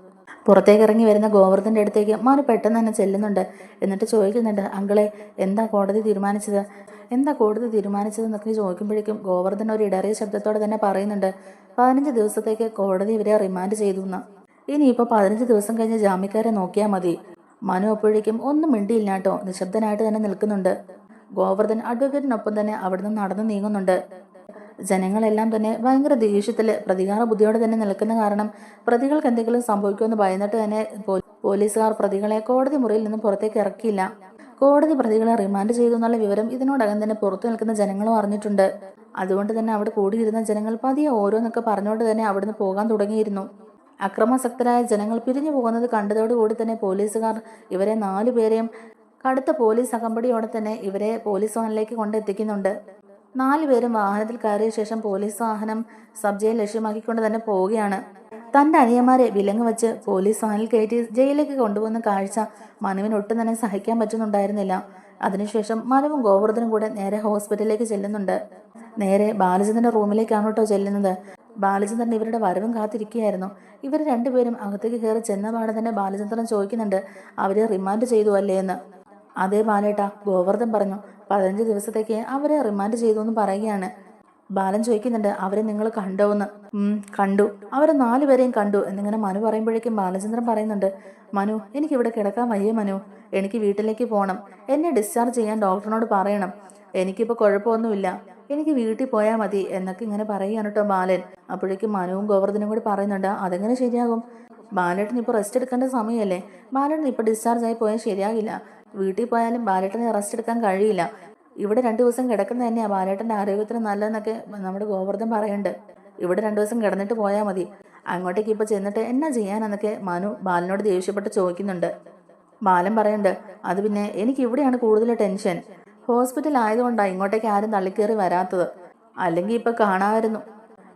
പുറത്തേക്ക് ഇറങ്ങി വരുന്ന ഗോവർദ്ധന്റെ അടുത്തേക്ക് മാനു പെട്ടെന്ന് തന്നെ ചെല്ലുന്നുണ്ട്. എന്നിട്ട് ചോദിക്കുന്നുണ്ട് അങ്കിളെ എന്താ കോടതി തീരുമാനിച്ചത്? എന്താ കോടതി തീരുമാനിച്ചത് എന്നൊക്കെ ചോദിക്കുമ്പോഴേക്കും ഗോവർദ്ധൻ ഒരു ഇടറിയ ശബ്ദത്തോടെ തന്നെ പറയുന്നുണ്ട് പതിനഞ്ച് ദിവസത്തേക്ക് കോടതി ഇവരെ റിമാൻഡ് ചെയ്തു എന്ന് ഇനിയിപ്പോൾ പതിനഞ്ച് ദിവസം കഴിഞ്ഞ് ജാമ്യക്കാരെ നോക്കിയാൽ മതി. മനു അപ്പോഴേക്കും ഒന്നും മിണ്ടിയില്ല കേട്ടോ നിശബ്ദനായിട്ട് തന്നെ നിൽക്കുന്നുണ്ട്. ഗോവർദ്ധൻ അഡ്വക്കേറ്റിനൊപ്പം തന്നെ അവിടുന്ന് നടന്നു നീങ്ങുന്നുണ്ട്. ജനങ്ങളെല്ലാം തന്നെ ഭയങ്കര ദേഷ്യത്തിൽ പ്രതികാര ബുദ്ധിയോടെ തന്നെ നിൽക്കുന്ന കാരണം പ്രതികൾക്ക് എന്തെങ്കിലും സംഭവിക്കുമെന്ന് ഭയന്നിട്ട് തന്നെ പോലീസുകാർ പ്രതികളെ കോടതി മുറിയിൽ നിന്ന് പുറത്തേക്ക് ഇറക്കിയില്ല. കോടതി പ്രതികളെ റിമാൻഡ് ചെയ്തു എന്നുള്ള വിവരം ഇതിനോടകം തന്നെ പുറത്തു നിൽക്കുന്ന ജനങ്ങളും അറിഞ്ഞിട്ടുണ്ട്. അതുകൊണ്ട് തന്നെ അവിടെ കൂടിയിരുന്ന ജനങ്ങൾ പതിയെ ഓരോന്നൊക്കെ പറഞ്ഞുകൊണ്ട് തന്നെ അവിടുന്ന് പോകാൻ തുടങ്ങിയിരുന്നു. അക്രമാസക്തരായ ജനങ്ങൾ പിരിഞ്ഞു പോകുന്നത് കണ്ടതോടുകൂടി തന്നെ പോലീസുകാർ ഇവരെ നാലുപേരെയും കടുത്ത പോലീസ് അകമ്പടിയോടെ തന്നെ ഇവരെ പോലീസ് വാനിലേക്ക് കൊണ്ടെത്തിക്കുന്നുണ്ട്. നാലുപേരും വാഹനത്തിൽ കയറിയ ശേഷം പോലീസ് വാഹനം സബ് ജയിൽ ലക്ഷ്യമാക്കിക്കൊണ്ട് തന്നെ പോവുകയാണ്. തന്റെ അനിയന്മാരെ വിലങ്ങ് വെച്ച് പോലീസ് വാഹനിൽ കയറ്റി ജയിലിലേക്ക് കൊണ്ടുപോകുന്ന കാഴ്ച മനുവിന് ഒട്ടും തന്നെ സഹിക്കാൻ പറ്റുന്നുണ്ടായിരുന്നില്ല. അതിനുശേഷം മനുവും ഗോവർദ്ധനും കൂടെ നേരെ ഹോസ്പിറ്റലിലേക്ക് ചെല്ലുന്നുണ്ട്. നേരെ ബാലചന്ദ്രന്റെ റൂമിലേക്കാണ് കേട്ടോ ചെല്ലുന്നത്. ബാലചന്ദ്രൻ ഇവരുടെ വരവും കാത്തിരിക്കുകയായിരുന്നു. ഇവർ രണ്ടുപേരും അകത്തേക്ക് കയറി ചെന്ന പാടെ തന്നെ ബാലചന്ദ്രൻ ചോദിക്കുന്നുണ്ട് അവരെ റിമാൻഡ് ചെയ്തു അല്ലേ? എന്ന്. അതേ ബാലേട്ട ഗോവർദ്ധൻ പറഞ്ഞു. പതിനഞ്ച് ദിവസത്തേക്ക് അവരെ റിമാൻഡ് ചെയ്തു എന്ന് പറയുകയാണ്. ബാലൻ ചോദിക്കുന്നുണ്ട് അവരെ നിങ്ങൾ കണ്ടോ എന്ന് കണ്ടു. അവരെ നാലുപേരെയും കണ്ടു. എന്നിങ്ങനെ മനു പറയുമ്പോഴേക്കും ബാലചന്ദ്രൻ പറയുന്നുണ്ട് മനു എനിക്ക് ഇവിടെ കിടക്കാൻ വയ്യ മനു. എനിക്ക് വീട്ടിലേക്ക് പോകണം എന്നെ ഡിസ്ചാർജ് ചെയ്യാൻ ഡോക്ടറിനോട് പറയണം. എനിക്കിപ്പോൾ കുഴപ്പമൊന്നുമില്ല. എനിക്ക് വീട്ടിൽ പോയാൽ മതി. എന്നൊക്കെ ഇങ്ങനെ പറയുകയാണ് കേട്ടോ ബാലൻ. അപ്പോഴേക്കും മനുവും ഗോവർദ്ധനും കൂടി പറയുന്നുണ്ട് അതെങ്ങനെ ശരിയാകും? ബാലേട്ടന് ഇപ്പോൾ റെസ്റ്റ് എടുക്കേണ്ട സമയമല്ലേ? ബാലേട്ടൻ ഇപ്പോൾ ഡിസ്ചാർജ് ആയി പോയാൽ ശരിയാകില്ല. വീട്ടിൽ പോയാലും ബാലേട്ടനെ റെസ്റ്റ് എടുക്കാൻ കഴിയില്ല. ഇവിടെ രണ്ടു ദിവസം കിടക്കുന്നത് തന്നെയാ. ബാലേട്ടന്റെ ആരോഗ്യത്തിന് നല്ലതെന്നൊക്കെ നമ്മുടെ ഗോവർദ്ധൻ പറയുന്നുണ്ട്. ഇവിടെ രണ്ടു ദിവസം കിടന്നിട്ട് പോയാൽ മതി. അങ്ങോട്ടേക്ക് ഇപ്പോൾ ചെന്നിട്ട് എന്നാ ചെയ്യാനെന്നൊക്കെ മനു ബാലനോട് ദേഷ്യപ്പെട്ട് ചോദിക്കുന്നുണ്ട്. ബാലൻ പറയുന്നുണ്ട് അത് പിന്നെ എനിക്ക് ഇവിടെയാണ് കൂടുതൽ ടെൻഷൻ. ഹോസ്പിറ്റൽ ആയതുകൊണ്ടാണ് ഇങ്ങോട്ടേക്ക് ആരും തള്ളിക്കേറി വരാത്തത്. അല്ലെങ്കിൽ ഇപ്പൊ കാണാമായിരുന്നു.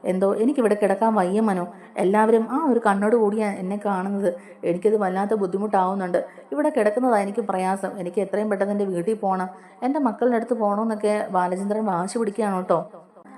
എന്തോ എനിക്കിവിടെ കിടക്കാൻ വയ്യ മനോ. എല്ലാവരും ആ ഒരു കണ്ണോട് കൂടിയാണ് എന്നെ കാണുന്നത്. എനിക്കത് വല്ലാത്ത ബുദ്ധിമുട്ടാവുന്നുണ്ട്. ഇവിടെ കിടക്കുന്നതാണ് എനിക്ക് പ്രയാസം. എനിക്ക് എത്രയും പെട്ടെന്ന് എന്റെ വീട്ടിൽ പോകണം എന്റെ മക്കളുടെ അടുത്ത് പോകണമെന്നൊക്കെ ബാലചന്ദ്രൻ വാശി പിടിക്കുകയാണ് കേട്ടോ.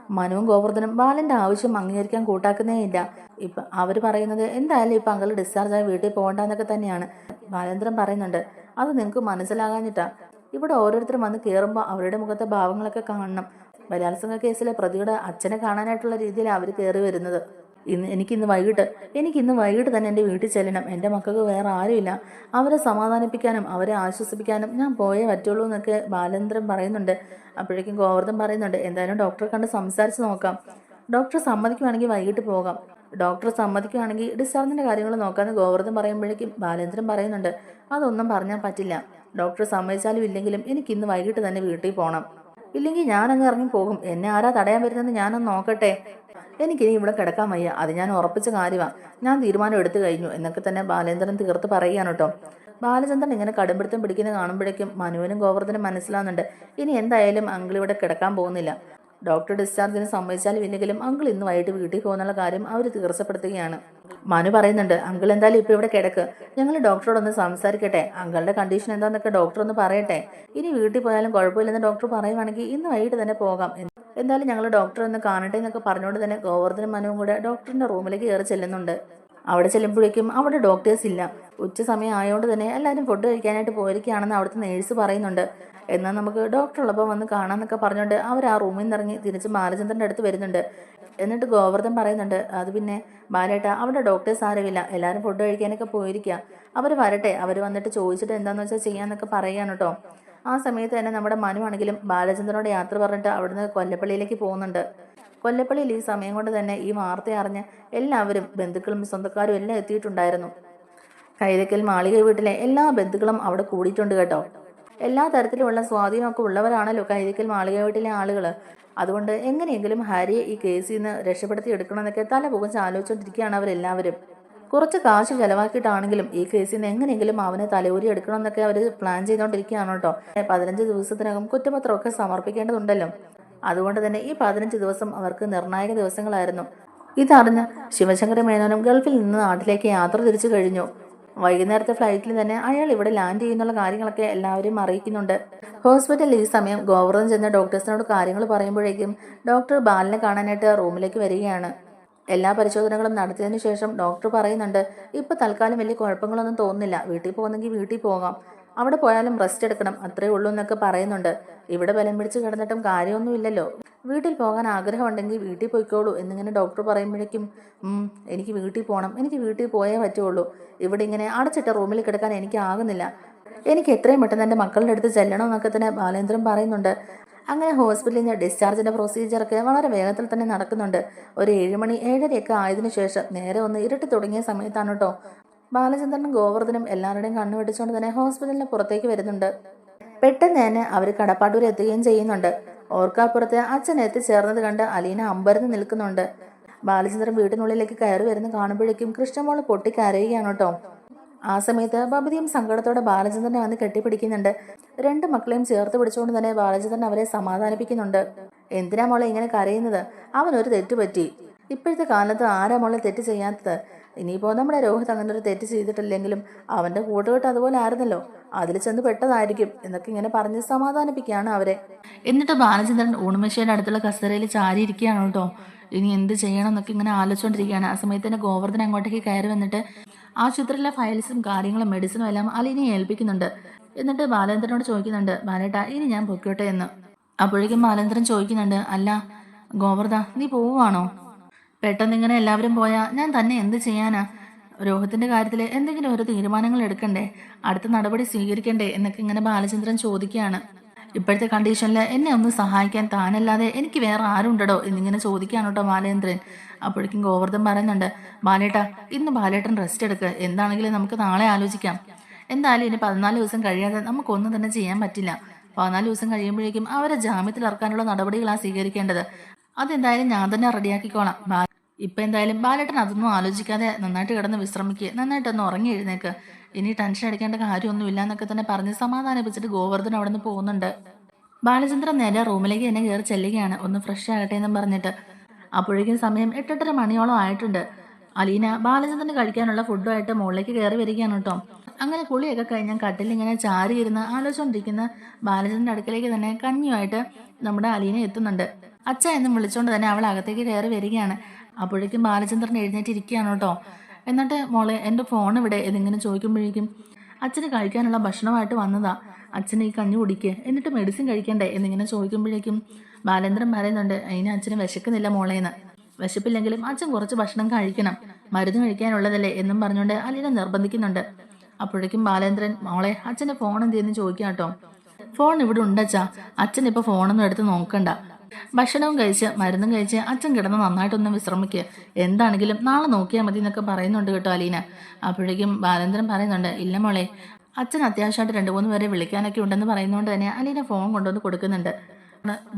മനുവും ഗോവർദ്ധനും ബാലന്റെ ആവശ്യം അംഗീകരിക്കാൻ കൂട്ടാക്കുന്നേ ഇല്ല. ഇപ്പം അവർ പറയുന്നത് എന്തായാലും ഇപ്പം അങ്കിൾ ഡിസ്ചാർജ് ആയി വീട്ടിൽ പോകണ്ടെന്നൊക്കെ തന്നെയാണ്. ബാലേന്ദ്രൻ പറയുന്നുണ്ട് അത് നിങ്ങൾക്ക് മനസ്സിലാകാഞ്ഞിട്ടാ. ഇവിടെ ഓരോരുത്തരും വന്ന് കയറുമ്പോൾ അവരുടെ മുഖത്തെ ഭാവങ്ങളൊക്കെ കാണണം. ബലാത്സംഗ കേസിലെ പ്രതിയുടെ അച്ഛനെ കാണാനായിട്ടുള്ള രീതിയിൽ അവർ കയറി വരുന്നത്. ഇന്ന് എനിക്കിന്ന് വൈകിട്ട് എനിക്കിന്ന് വൈകിട്ട് തന്നെ എന്റെ വീട്ടിൽ ചെല്ലണം. എന്റെ മക്കൾക്ക് വേറെ ആരുമില്ല. അവരെ സമാധാനിപ്പിക്കാനും അവരെ ആശ്വസിപ്പിക്കാനും ഞാൻ പോയേ പറ്റുള്ളൂ എന്നൊക്കെ ബാലേന്ദ്രൻ പറയുന്നുണ്ട്. അപ്പോഴേക്കും ഗോവർദ്ധൻ പറയുന്നുണ്ട് എന്തായാലും ഡോക്ടറെ കണ്ട് സംസാരിച്ച് നോക്കാം. ഡോക്ടർ സമ്മതിക്കുവാണെങ്കിൽ വൈകിട്ട് പോകാം. ഡോക്ടർ സമ്മതിക്കുവാണെങ്കിൽ ഡിസ്ചാർജിന്റെ കാര്യങ്ങൾ നോക്കാമെന്ന് ഗോവർദ്ധൻ പറയുമ്പോഴേക്കും ബാലേന്ദ്രൻ പറയുന്നുണ്ട് അതൊന്നും പറഞ്ഞാൽ പറ്റില്ല. ഡോക്ടർ സമ്മതിച്ചാലും ഇല്ലെങ്കിലും എനിക്കിന്ന് വൈകിട്ട് തന്നെ വീട്ടിൽ പോകണം ഇല്ലെങ്കിൽ ഞാനങ്ങ് ഇറങ്ങി പോകും. എന്നെ ആരാ തടയാൻ വരുന്നതെന്ന് ഞാനൊന്ന് നോക്കട്ടെ. എനിക്കിനി ഇവിടെ കിടക്കാൻ വയ്യ. അത് ഞാൻ ഉറപ്പിച്ച കാര്യമാണ് ഞാൻ തീരുമാനം എടുത്തു കഴിഞ്ഞു. എന്നൊക്കെ തന്നെ ബാലേന്ദ്രൻ തീർത്ത് പറയുകയാണ് കേട്ടോ. ബാലചന്ദ്രൻ ഇങ്ങനെ കടുംപിടുത്തം പിടിക്കുന്ന കാണുമ്പോഴേക്കും മനുവിനും ഗോവർദ്ധനും മനസ്സിലാവുന്നുണ്ട്. ഇനി എന്തായാലും അങ്കിൾ ഇവിടെ കിടക്കാൻ പോകുന്നില്ല. ഡോക്ടർ ഡിസ്ചാർജിന് സമ്മതിച്ചാലും ഇല്ലെങ്കിലും അങ്കിൾ ഇന്ന് വൈകിട്ട് വീട്ടിൽ പോകുന്നുള്ള കാര്യം അവർ തീർച്ചപ്പെടുത്തുകയാണ്. മനു പറയുന്നുണ്ട് അങ്കിൾ എന്തായാലും ഇപ്പോൾ ഇവിടെ കിടക്ക്. ഞങ്ങൾ ഡോക്ടറോടൊന്ന് സംസാരിക്കട്ടെ. അങ്കളുടെ കണ്ടീഷൻ എന്താണെന്നൊക്കെ ഡോക്ടർ ഒന്ന് പറയട്ടെ. ഇനി വീട്ടിൽ പോയാലും കുഴപ്പമില്ലെന്ന് ഡോക്ടർ പറയുവാണെങ്കിൽ ഇന്ന് വൈകിട്ട് തന്നെ പോകാം. എന്തായാലും ഞങ്ങൾ ഡോക്ടറെ ഒന്ന് കാണട്ടെ എന്നൊക്കെ പറഞ്ഞുകൊണ്ട് തന്നെ ഗോവർദ്ധനും മനുവും കൂടെ ഡോക്ടറിന്റെ റൂമിലേക്ക് കയറി ചെല്ലുന്നുണ്ട്. അവിടെ ചെല്ലുമ്പോഴേക്കും അവിടെ ഡോക്ടേഴ്സ് ഇല്ല. ഉച്ച സമയം ആയതുകൊണ്ട് തന്നെ എല്ലാവരും ഫുഡ് കഴിക്കാനായിട്ട് പോയിരിക്കുകയാണെന്ന് അവിടുത്തെ നേഴ്സ് പറയുന്നുണ്ട്. എന്നാൽ നമുക്ക് ഡോക്ടർ ഉള്ളപ്പോൾ വന്ന് കാണാമെന്നൊക്കെ പറഞ്ഞുകൊണ്ട് അവർ ആ റൂമിൽ നിന്ന് ഇറങ്ങി തിരിച്ച് ബാലചന്ദ്രന്റെ അടുത്ത് വരുന്നുണ്ട്. എന്നിട്ട് ഗോവർദ്ധൻ പറയുന്നുണ്ട് അത് പിന്നെ ബാലേട്ട അവിടെ ഡോക്ടേഴ്സ് ആരുമില്ല എല്ലാവരും ഫുഡ് കഴിക്കാനൊക്കെ പോയിരിക്കുക അവർ വരട്ടെ. അവർ വന്നിട്ട് ചോദിച്ചിട്ട് എന്താണെന്ന് വെച്ചാൽ ചെയ്യാമെന്നൊക്കെ പറയുകയാണ് കേട്ടോ ആ സമയത്ത് തന്നെ നമ്മുടെ മനു ആണെങ്കിലും ബാലചന്ദ്രനോട് യാത്ര പറഞ്ഞിട്ട് അവിടുന്ന് കൊല്ലപ്പള്ളിയിലേക്ക് പോകുന്നുണ്ട്. കൊല്ലപ്പള്ളിയിൽ ഈ സമയം കൊണ്ട് തന്നെ ഈ വാർത്ത അറിഞ്ഞ് എല്ലാവരും ബന്ധുക്കളും സ്വന്തക്കാരും എല്ലാം എത്തിയിട്ടുണ്ടായിരുന്നു. കൈതക്കൽ മാളിക വീട്ടിലെ എല്ലാ ബന്ധുക്കളും അവിടെ കൂടിയിട്ടുണ്ട് കേട്ടോ. എല്ലാ തരത്തിലുമുള്ള സ്വാധീനമൊക്കെ ഉള്ളവരാണല്ലോ കൈതിക്കൽ മാളിക വീട്ടിലെ ആളുകൾ അതുകൊണ്ട് എങ്ങനെയെങ്കിലും ഹരിയെ ഈ കേസിൽ നിന്ന് രക്ഷപ്പെടുത്തി എടുക്കണമെന്നൊക്കെ തല പുകച്ച് ആലോചിച്ചുകൊണ്ടിരിക്കുകയാണ് അവരെല്ലാവരും. കുറച്ച് കാശ് ചെലവാക്കിയിട്ടാണെങ്കിലും ഈ കേസിൽ നിന്ന് എങ്ങനെയെങ്കിലും അവനെ തലയൂരി എടുക്കണമെന്നൊക്കെ അവർ പ്ലാൻ ചെയ്തുകൊണ്ടിരിക്കുകയാണ് കേട്ടോ. പതിനഞ്ച് ദിവസത്തിനകം കുറ്റപത്രമൊക്കെ സമർപ്പിക്കേണ്ടതുണ്ടല്ലോ. അതുകൊണ്ട് തന്നെ ഈ പതിനഞ്ച് ദിവസം അവർക്ക് നിർണായക ദിവസങ്ങളായിരുന്നു. ഇതറിഞ്ഞ് ശിവശങ്കര മേനോനും ഗൾഫിൽ നിന്ന് നാട്ടിലേക്ക് യാത്ര തിരിച്ചു കഴിഞ്ഞു. വൈകുന്നേരത്തെ ഫ്ലൈറ്റിൽ തന്നെ അയാൾ ഇവിടെ ലാൻഡ് ചെയ്യുന്നുള്ള കാര്യങ്ങളൊക്കെ എല്ലാവരും അറിയിക്കുന്നുണ്ട്. ഹോസ്പിറ്റലിൽ ഈ സമയം ഗോവർദ്ധൻ ചെന്ന ഡോക്ടേഴ്സിനോട് കാര്യങ്ങൾ പറയുമ്പോഴേക്കും ഡോക്ടർ ബാലിനെ കാണാനായിട്ട് റൂമിലേക്ക് വരികയാണ്. എല്ലാ പരിശോധനകളും നടത്തിയതിനു ശേഷം ഡോക്ടർ പറയുന്നുണ്ട് ഇപ്പോൾ തൽക്കാലം വലിയ കുഴപ്പങ്ങളൊന്നും തോന്നുന്നില്ല വീട്ടിൽ പോകുന്നെങ്കിൽ വീട്ടിൽ പോകാം. അവിടെ പോയാലും റെസ്റ്റ് എടുക്കണം അത്രേ ഉള്ളൂ എന്നൊക്കെ പറയുന്നുണ്ട്. ഇവിടെ ബലം പിടിച്ച് കിടന്നിട്ടും കാര്യമൊന്നുമില്ലല്ലോ വീട്ടിൽ പോകാൻ ആഗ്രഹമുണ്ടെങ്കിൽ വീട്ടിൽ പോയിക്കോളൂ എന്നിങ്ങനെ ഡോക്ടർ പറയുമ്പോഴേക്കും "ഉം, എനിക്ക് വീട്ടിൽ പോകണം എനിക്ക് വീട്ടിൽ പോയേ പറ്റുള്ളൂ. ഇവിടെ ഇങ്ങനെ അടച്ചിട്ട റൂമിൽ കിടക്കാൻ എനിക്ക് ആകുന്നില്ല. എനിക്ക് എത്രയും പെട്ടെന്ന് എന്റെ മക്കളുടെ അടുത്ത് ചെല്ലണമെന്നൊക്കെ തന്നെ ബാലേന്ദ്രൻ പറയുന്നുണ്ട്. അങ്ങനെ ഹോസ്പിറ്റലിൽ നിന്ന് ഡിസ്ചാർജിന്റെ പ്രൊസീജിയറൊക്കെ വളരെ വേഗത്തിൽ തന്നെ നടക്കുന്നുണ്ട്. ഒരു ഏഴുമണി ഏഴരയൊക്കെ ആയതിനു ശേഷം നേരെ ഒന്ന് ഇരുട്ടി തുടങ്ങിയ സമയത്താണ് കേട്ടോ ബാലചന്ദ്രനും ഗോവർദ്ധനും എല്ലാവരുടെയും കണ്ണു വെട്ടിച്ചുകൊണ്ട് തന്നെ ഹോസ്പിറ്റലിന് പുറത്തേക്ക് വരുന്നുണ്ട്. പെട്ടെന്ന് തന്നെ അവർ കടപ്പാട്ടൂർ എത്തുകയും ചെയ്യുന്നുണ്ട്. ഓർക്കാപ്പുറത്ത് അച്ഛൻ എത്തിച്ചേർന്നത് കണ്ട് അലീന അമ്പരന്ന് നിൽക്കുന്നുണ്ട്. ബാലചന്ദ്രൻ വീട്ടിനുള്ളിലേക്ക് കയറി വരുന്ന കാണുമ്പോഴേക്കും കൃഷ്ണമോൾ പൊട്ടിക്കരയുകയാണ് കേട്ടോ. ആ സമയത്ത് ബബിതയും സങ്കടത്തോടെ ബാലചന്ദ്രനെ വന്ന് കെട്ടിപ്പിടിക്കുന്നുണ്ട്. രണ്ട് മക്കളെയും ചേർത്ത് പിടിച്ചുകൊണ്ട് തന്നെ ബാലചന്ദ്രൻ അവരെ സമാധാനിപ്പിക്കുന്നുണ്ട്. എന്തിനാ മോളെ ഇങ്ങനെ കരയുന്നത്? അവനൊരു തെറ്റുപറ്റി. ഇപ്പോഴത്തെ കാലത്ത് ആരാ മോളെ തെറ്റ് ചെയ്യാത്തത്? ഇനിയിപ്പോൾ നമ്മുടെ രോഹിത് അങ്ങനെ ഒരു തെറ്റ് ചെയ്തിട്ടില്ലെങ്കിലും അവന്റെ കൂട്ടുകെട്ട് അതുപോലെ ആയിരുന്നല്ലോ. അതിൽ ചെന്ന് പെട്ടതായിരിക്കും എന്നൊക്കെ ഇങ്ങനെ പറഞ്ഞ് സമാധാനിപ്പിക്കുകയാണ് അവരെ. എന്നിട്ട് ബാലചന്ദ്രൻ ഊണുമേശയുടെ അടുത്തുള്ള കസേരയിൽ ചാരിയിരിക്കുകയാണ് കേട്ടോ. ഇനി എന്ത് ചെയ്യണം എന്നൊക്കെ ഇങ്ങനെ ആലോചിച്ചുകൊണ്ടിരിക്കുകയാണ്. ആ സമയത്ത് തന്നെ ഗോവർദ്ധൻ അങ്ങോട്ടേക്ക് കയറി വന്നിട്ട് ആശുപത്രിയിലെ ഫയൽസും കാര്യങ്ങളും മെഡിസിനും എല്ലാം അലിനെ ഏൽപ്പിക്കുന്നുണ്ട്. എന്നിട്ട് ബാലേന്ദ്രനോട് ചോദിക്കുന്നുണ്ട് ബാലേട്ടാ ഇനി ഞാൻ പൊക്കോട്ടെ എന്ന്. അപ്പോഴേക്കും ബാലേന്ദ്രൻ ചോദിക്കുന്നുണ്ട് അല്ല ഗോവർദ്ധ നീ പോവുകയാണോ പെട്ടെന്ന് ഇങ്ങനെ എല്ലാവരും പോയാൽ ഞാൻ തന്നെ എന്ത് ചെയ്യാനാ? രോഹത്തിന്റെ കാര്യത്തിൽ എന്തെങ്കിലും ഒരു തീരുമാനങ്ങൾ എടുക്കണ്ടേ? അടുത്ത നടപടി സ്വീകരിക്കണ്ടേ? എന്നൊക്കെ ഇങ്ങനെ ബാലചന്ദ്രൻ ചോദിക്കുകയാണ്. ഇപ്പോഴത്തെ കണ്ടീഷനിൽ എന്നെ ഒന്ന് സഹായിക്കാൻ താനല്ലാതെ എനിക്ക് വേറെ ആരുണ്ടടോ എന്നിങ്ങനെ ചോദിക്കുകയാണ് കേട്ടോ ബാലേന്ദ്രൻ. അപ്പോഴേക്കും ഗോവർദ്ധൻ പറയുന്നുണ്ട് ബാലേട്ട ഇന്ന് ബാലേട്ടൻ റെസ്റ്റ് എടുക്കുക എന്താണെങ്കിലും നമുക്ക് നാളെ ആലോചിക്കാം. എന്തായാലും ഇനി പതിനാല് ദിവസം കഴിയാതെ നമുക്കൊന്നും തന്നെ ചെയ്യാൻ പറ്റില്ല. പതിനാല് ദിവസം കഴിയുമ്പോഴേക്കും അവരെ ജാമ്യത്തിൽ ഇറക്കാനുള്ള നടപടികളാണ് സ്വീകരിക്കേണ്ടത്. അതെന്തായാലും ഞാൻ തന്നെ റെഡിയാക്കിക്കോളാം. ഇപ്പൊ എന്തായാലും ബാലേട്ടൻ അതൊന്നും ആലോചിക്കാതെ നന്നായിട്ട് കിടന്ന് വിശ്രമിക്കുക നന്നായിട്ടൊന്ന് ഉറങ്ങി എഴുന്നേക്ക്. ഇനി ടെൻഷൻ അടിക്കേണ്ട കാര്യമൊന്നുമില്ല എന്നൊക്കെ തന്നെ പറഞ്ഞ് സമാധാനിപ്പിച്ചിട്ട് ഗോവർദ്ധൻ അവിടെ നിന്ന് പോകുന്നുണ്ട്. ബാലചന്ദ്രൻ നേരെ റൂമിലേക്ക് തന്നെ കയറി ചെല്ലുകയാണ്. ഒന്ന് ഫ്രഷ് ആകട്ടെ എന്നും പറഞ്ഞിട്ട്. അപ്പോഴേക്കും സമയം എട്ടെട്ടര മണിയോളം ആയിട്ടുണ്ട്. അലീന ബാലചന്ദ്രന് കഴിക്കാനുള്ള ഫുഡുമായിട്ട് മുകളിലേക്ക് കയറി വരികയാണ് കേട്ടോ. അങ്ങനെ കുളിയൊക്കെ കഴിഞ്ഞാൽ കട്ടിൽ ഇങ്ങനെ ചാരി ഇരുന്ന് ആലോചിച്ചുകൊണ്ടിരിക്കുന്ന ബാലചന്ദ്രന്റെ അടുക്കലേക്ക് തന്നെ കഞ്ഞിയുമായിട്ട് നമ്മുടെ അലീന എത്തുന്നുണ്ട്. അച്ഛ എന്നും വിളിച്ചുകൊണ്ട് തന്നെ അവൾ അകത്തേക്ക് കയറി വരികയാണ്. അപ്പോഴേക്കും ബാലചന്ദ്രൻ എഴുന്നേറ്റിരിക്കുകയാണ് കേട്ടോ. എന്നിട്ട് മോളെ എന്റെ ഫോൺ ഇവിടെ ഇതിങ്ങനെ ചോദിക്കുമ്പോഴേക്കും അച്ഛന് കഴിക്കാനുള്ള ഭക്ഷണമായിട്ട് വന്നതാ. അച്ഛന് ഈ കഞ്ഞി കുടിക്കുക എന്നിട്ട് മെഡിസിൻ കഴിക്കണ്ടേ? എന്നിങ്ങനെ ചോദിക്കുമ്പോഴേക്കും ബാലേന്ദ്രൻ പറയുന്നുണ്ട് അതിന് അച്ഛന് വിശക്കുന്നില്ല മോളേന്ന്. വിശപ്പില്ലെങ്കിലും അച്ഛൻ കുറച്ച് ഭക്ഷണം കഴിക്കണം. മരുന്ന് കഴിക്കാനുള്ളതല്ലേ എന്നും പറഞ്ഞുകൊണ്ട് അലീന നിർബന്ധിക്കുന്നുണ്ട്. അപ്പോഴേക്കും ബാലേന്ദ്രൻ മോളെ അച്ഛന്റെ ഫോൺ എന്തെന്ന് ചോദിക്കാം കേട്ടോ ഫോൺ ഇവിടെ ഉണ്ടച്ചാ. അച്ഛൻ ഇപ്പൊ ഫോണൊന്നും എടുത്ത് നോക്കണ്ട. ഭക്ഷണവും കഴിച്ച് മരുന്നും കഴിച്ച് അച്ഛൻ കിടന്ന് നന്നായിട്ടൊന്ന് വിശ്രമിക്കുക എന്താണെങ്കിലും നാളെ നോക്കിയാൽ മതി എന്നൊക്കെ പറയുന്നുണ്ട് കേട്ടോ അലീന. അപ്പോഴേക്കും ബാലേന്ദ്രൻ പറയുന്നുണ്ട് ഇല്ല മോളെ അച്ഛൻ അത്യാവശ്യമായിട്ട് രണ്ട് മൂന്ന് പേരെ വിളിക്കാനൊക്കെ ഉണ്ടെന്ന് പറയുന്നതുകൊണ്ട് തന്നെ അലീന ഫോൺ കൊണ്ടുവന്ന് കൊടുക്കുന്നുണ്ട്.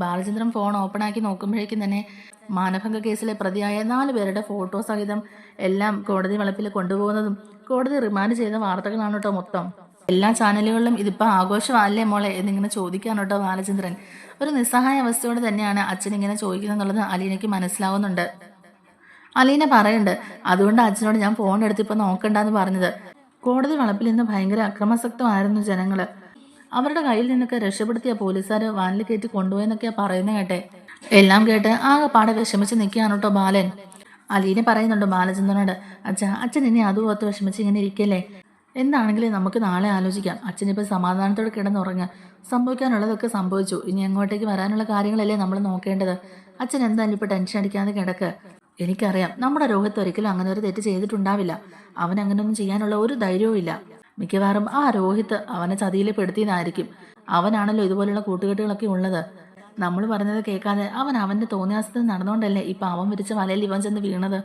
ബാലചന്ദ്രൻ ഫോൺ ഓപ്പൺ ആക്കി നോക്കുമ്പോഴേക്കും തന്നെ മാനഭംഗ കേസിലെ പ്രതിയായ നാല് പേരുടെ ഫോട്ടോ സഹിതം എല്ലാം കോടതി വളപ്പിൽ കൊണ്ടുപോകുന്നതും കോടതി റിമാൻഡ് ചെയ്ത വാർത്തകളാണ് കേട്ടോ മൊത്തം. എല്ലാ ചാനലുകളിലും ഇതിപ്പോൾ ആഘോഷമല്ലേ മോളെ? എന്നിങ്ങനെ ചോദിക്കാണ് കേട്ടോ ബാലചന്ദ്രൻ. ഒരു നിസ്സഹായ അവസ്ഥയോട് തന്നെയാണ് അച്ഛൻ ഇങ്ങനെ ചോദിക്കുന്നെന്നുള്ളത് അലീനയ്ക്ക് മനസ്സിലാവുന്നുണ്ട്. അലീന പറയുന്നുണ്ട് അതുകൊണ്ട് അച്ഛനോട് ഞാൻ ഫോൺ എടുത്ത് ഇപ്പൊ നോക്കണ്ടെന്ന് പറഞ്ഞത്. കോടതി വളപ്പിൽ നിന്ന് ഭയങ്കര അക്രമാസക്തമായിരുന്നു ജനങ്ങൾ. അവരുടെ കയ്യിൽ നിന്നൊക്കെ രക്ഷപ്പെടുത്തിയ പോലീസുകാർ വാനിൽ കയറ്റി കൊണ്ടുപോയെന്നൊക്കെയാ പറയുന്നത് കേട്ടെ. എല്ലാം കേട്ട് ആകെ പാടെ വിഷമിച്ച് നിൽക്കുകയാണ് കേട്ടോ ബാലൻ. അലീന പറയുന്നുണ്ട് ബാലചന്ദ്രനോട് അച്ഛാ അച്ഛൻ ഇനി അതും ഓർത്ത് വിഷമിച്ച് ഇങ്ങനെ ഇരിക്കല്ലേ? എന്താണെങ്കിലും നമുക്ക് നാളെ ആലോചിക്കാം. അച്ഛനിപ്പോൾ സമാധാനത്തോടെ കിടന്നുറങ്ങുക. സംഭവിക്കാനുള്ളതൊക്കെ സംഭവിച്ചു. ഇനി അങ്ങോട്ടേക്ക് വരാനുള്ള കാര്യങ്ങളല്ലേ നമ്മൾ നോക്കേണ്ടത്. അച്ഛൻ എന്തായാലും ഇപ്പോൾ ടെൻഷൻ അടിക്കാതെ കിടക്ക്. എനിക്കറിയാം. നമ്മുടെ രോഗത്ത് ഒരിക്കലും അങ്ങനെ ഒരു തെറ്റ് ചെയ്തിട്ടുണ്ടാവില്ല. അവൻ അങ്ങനെയൊന്നും ചെയ്യാനുള്ള ഒരു ധൈര്യവും ഇല്ല. മിക്കവാറും ആ രോഹിത്ത് അവനെ ചതിയിൽ പെടുത്തിയതായിരിക്കും അവനാണല്ലോ ഇതുപോലുള്ള കൂട്ടുകെട്ടുകളൊക്കെ ഉള്ളത്. നമ്മൾ പറഞ്ഞത് കേൾക്കാതെ അവൻ അവന്റെ തോന്നിയാസത്തിൽ നടന്നുകൊണ്ടല്ലേ ഇപ്പം അവൻ വിരിച്ച വലയിൽ ഇവൻ ചെന്ന് വീണത്?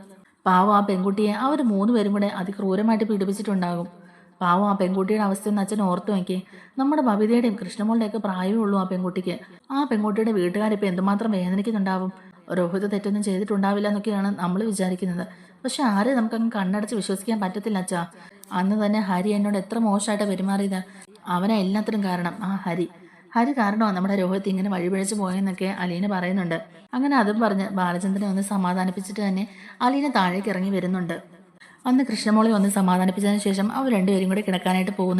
പാവം ആ പെൺകുട്ടിയെ അവർ മൂന്ന് പേരും കൂടെ അതിക്രൂരമായിട്ട് പീഡിപ്പിച്ചിട്ടുണ്ടാകും. പാവം ആ പെൺകുട്ടിയുടെ അവസ്ഥയൊന്ന് അച്ഛൻ ഓർത്തു നോക്കി നമ്മുടെ ബബിതയുടെയും കൃഷ്ണമോളുടെയൊക്കെ പ്രായമേ ഉള്ളൂ ആ പെൺകുട്ടിക്ക്. ആ പെൺകുട്ടിയുടെ വീട്ടുകാരിപ്പോൾ എന്തുമാത്രം വേദനിക്കുന്നുണ്ടാവും? രോഹിത തെറ്റൊന്നും ചെയ്തിട്ടുണ്ടാവില്ല എന്നൊക്കെയാണ് നമ്മൾ വിചാരിക്കുന്നത്. പക്ഷെ ആരെ നമുക്കങ്ങ് കണ്ണടച്ച് വിശ്വസിക്കാൻ പറ്റത്തില്ല അച്ഛാ. അന്ന് തന്നെ ഹരി എന്നോട് എത്ര മോശമായിട്ട് പെരുമാറിയത്. അവനെ എല്ലാത്തിനും കാരണം ആ ഹരി. ഹരി കാരണമാണ് നമ്മുടെ രോഹിത് ഇങ്ങനെ വഴിപിഴച്ച് പോയെന്നൊക്കെ അലീന പറയുന്നുണ്ട്. അങ്ങനെ അതും പറഞ്ഞ് ബാലചന്ദ്രനെ ഒന്ന് സമാധാനിപ്പിച്ചിട്ട് തന്നെ അലീന താഴേക്ക് ഇറങ്ങി വരുന്നുണ്ട്. അന്ന് കൃഷ്ണമോളെ ഒന്ന് സമാധാനിപ്പിച്ചതിന് ശേഷം അവർ രണ്ടുപേരും കൂടെ കിടക്കാനായിട്ട് പോകുന്നു.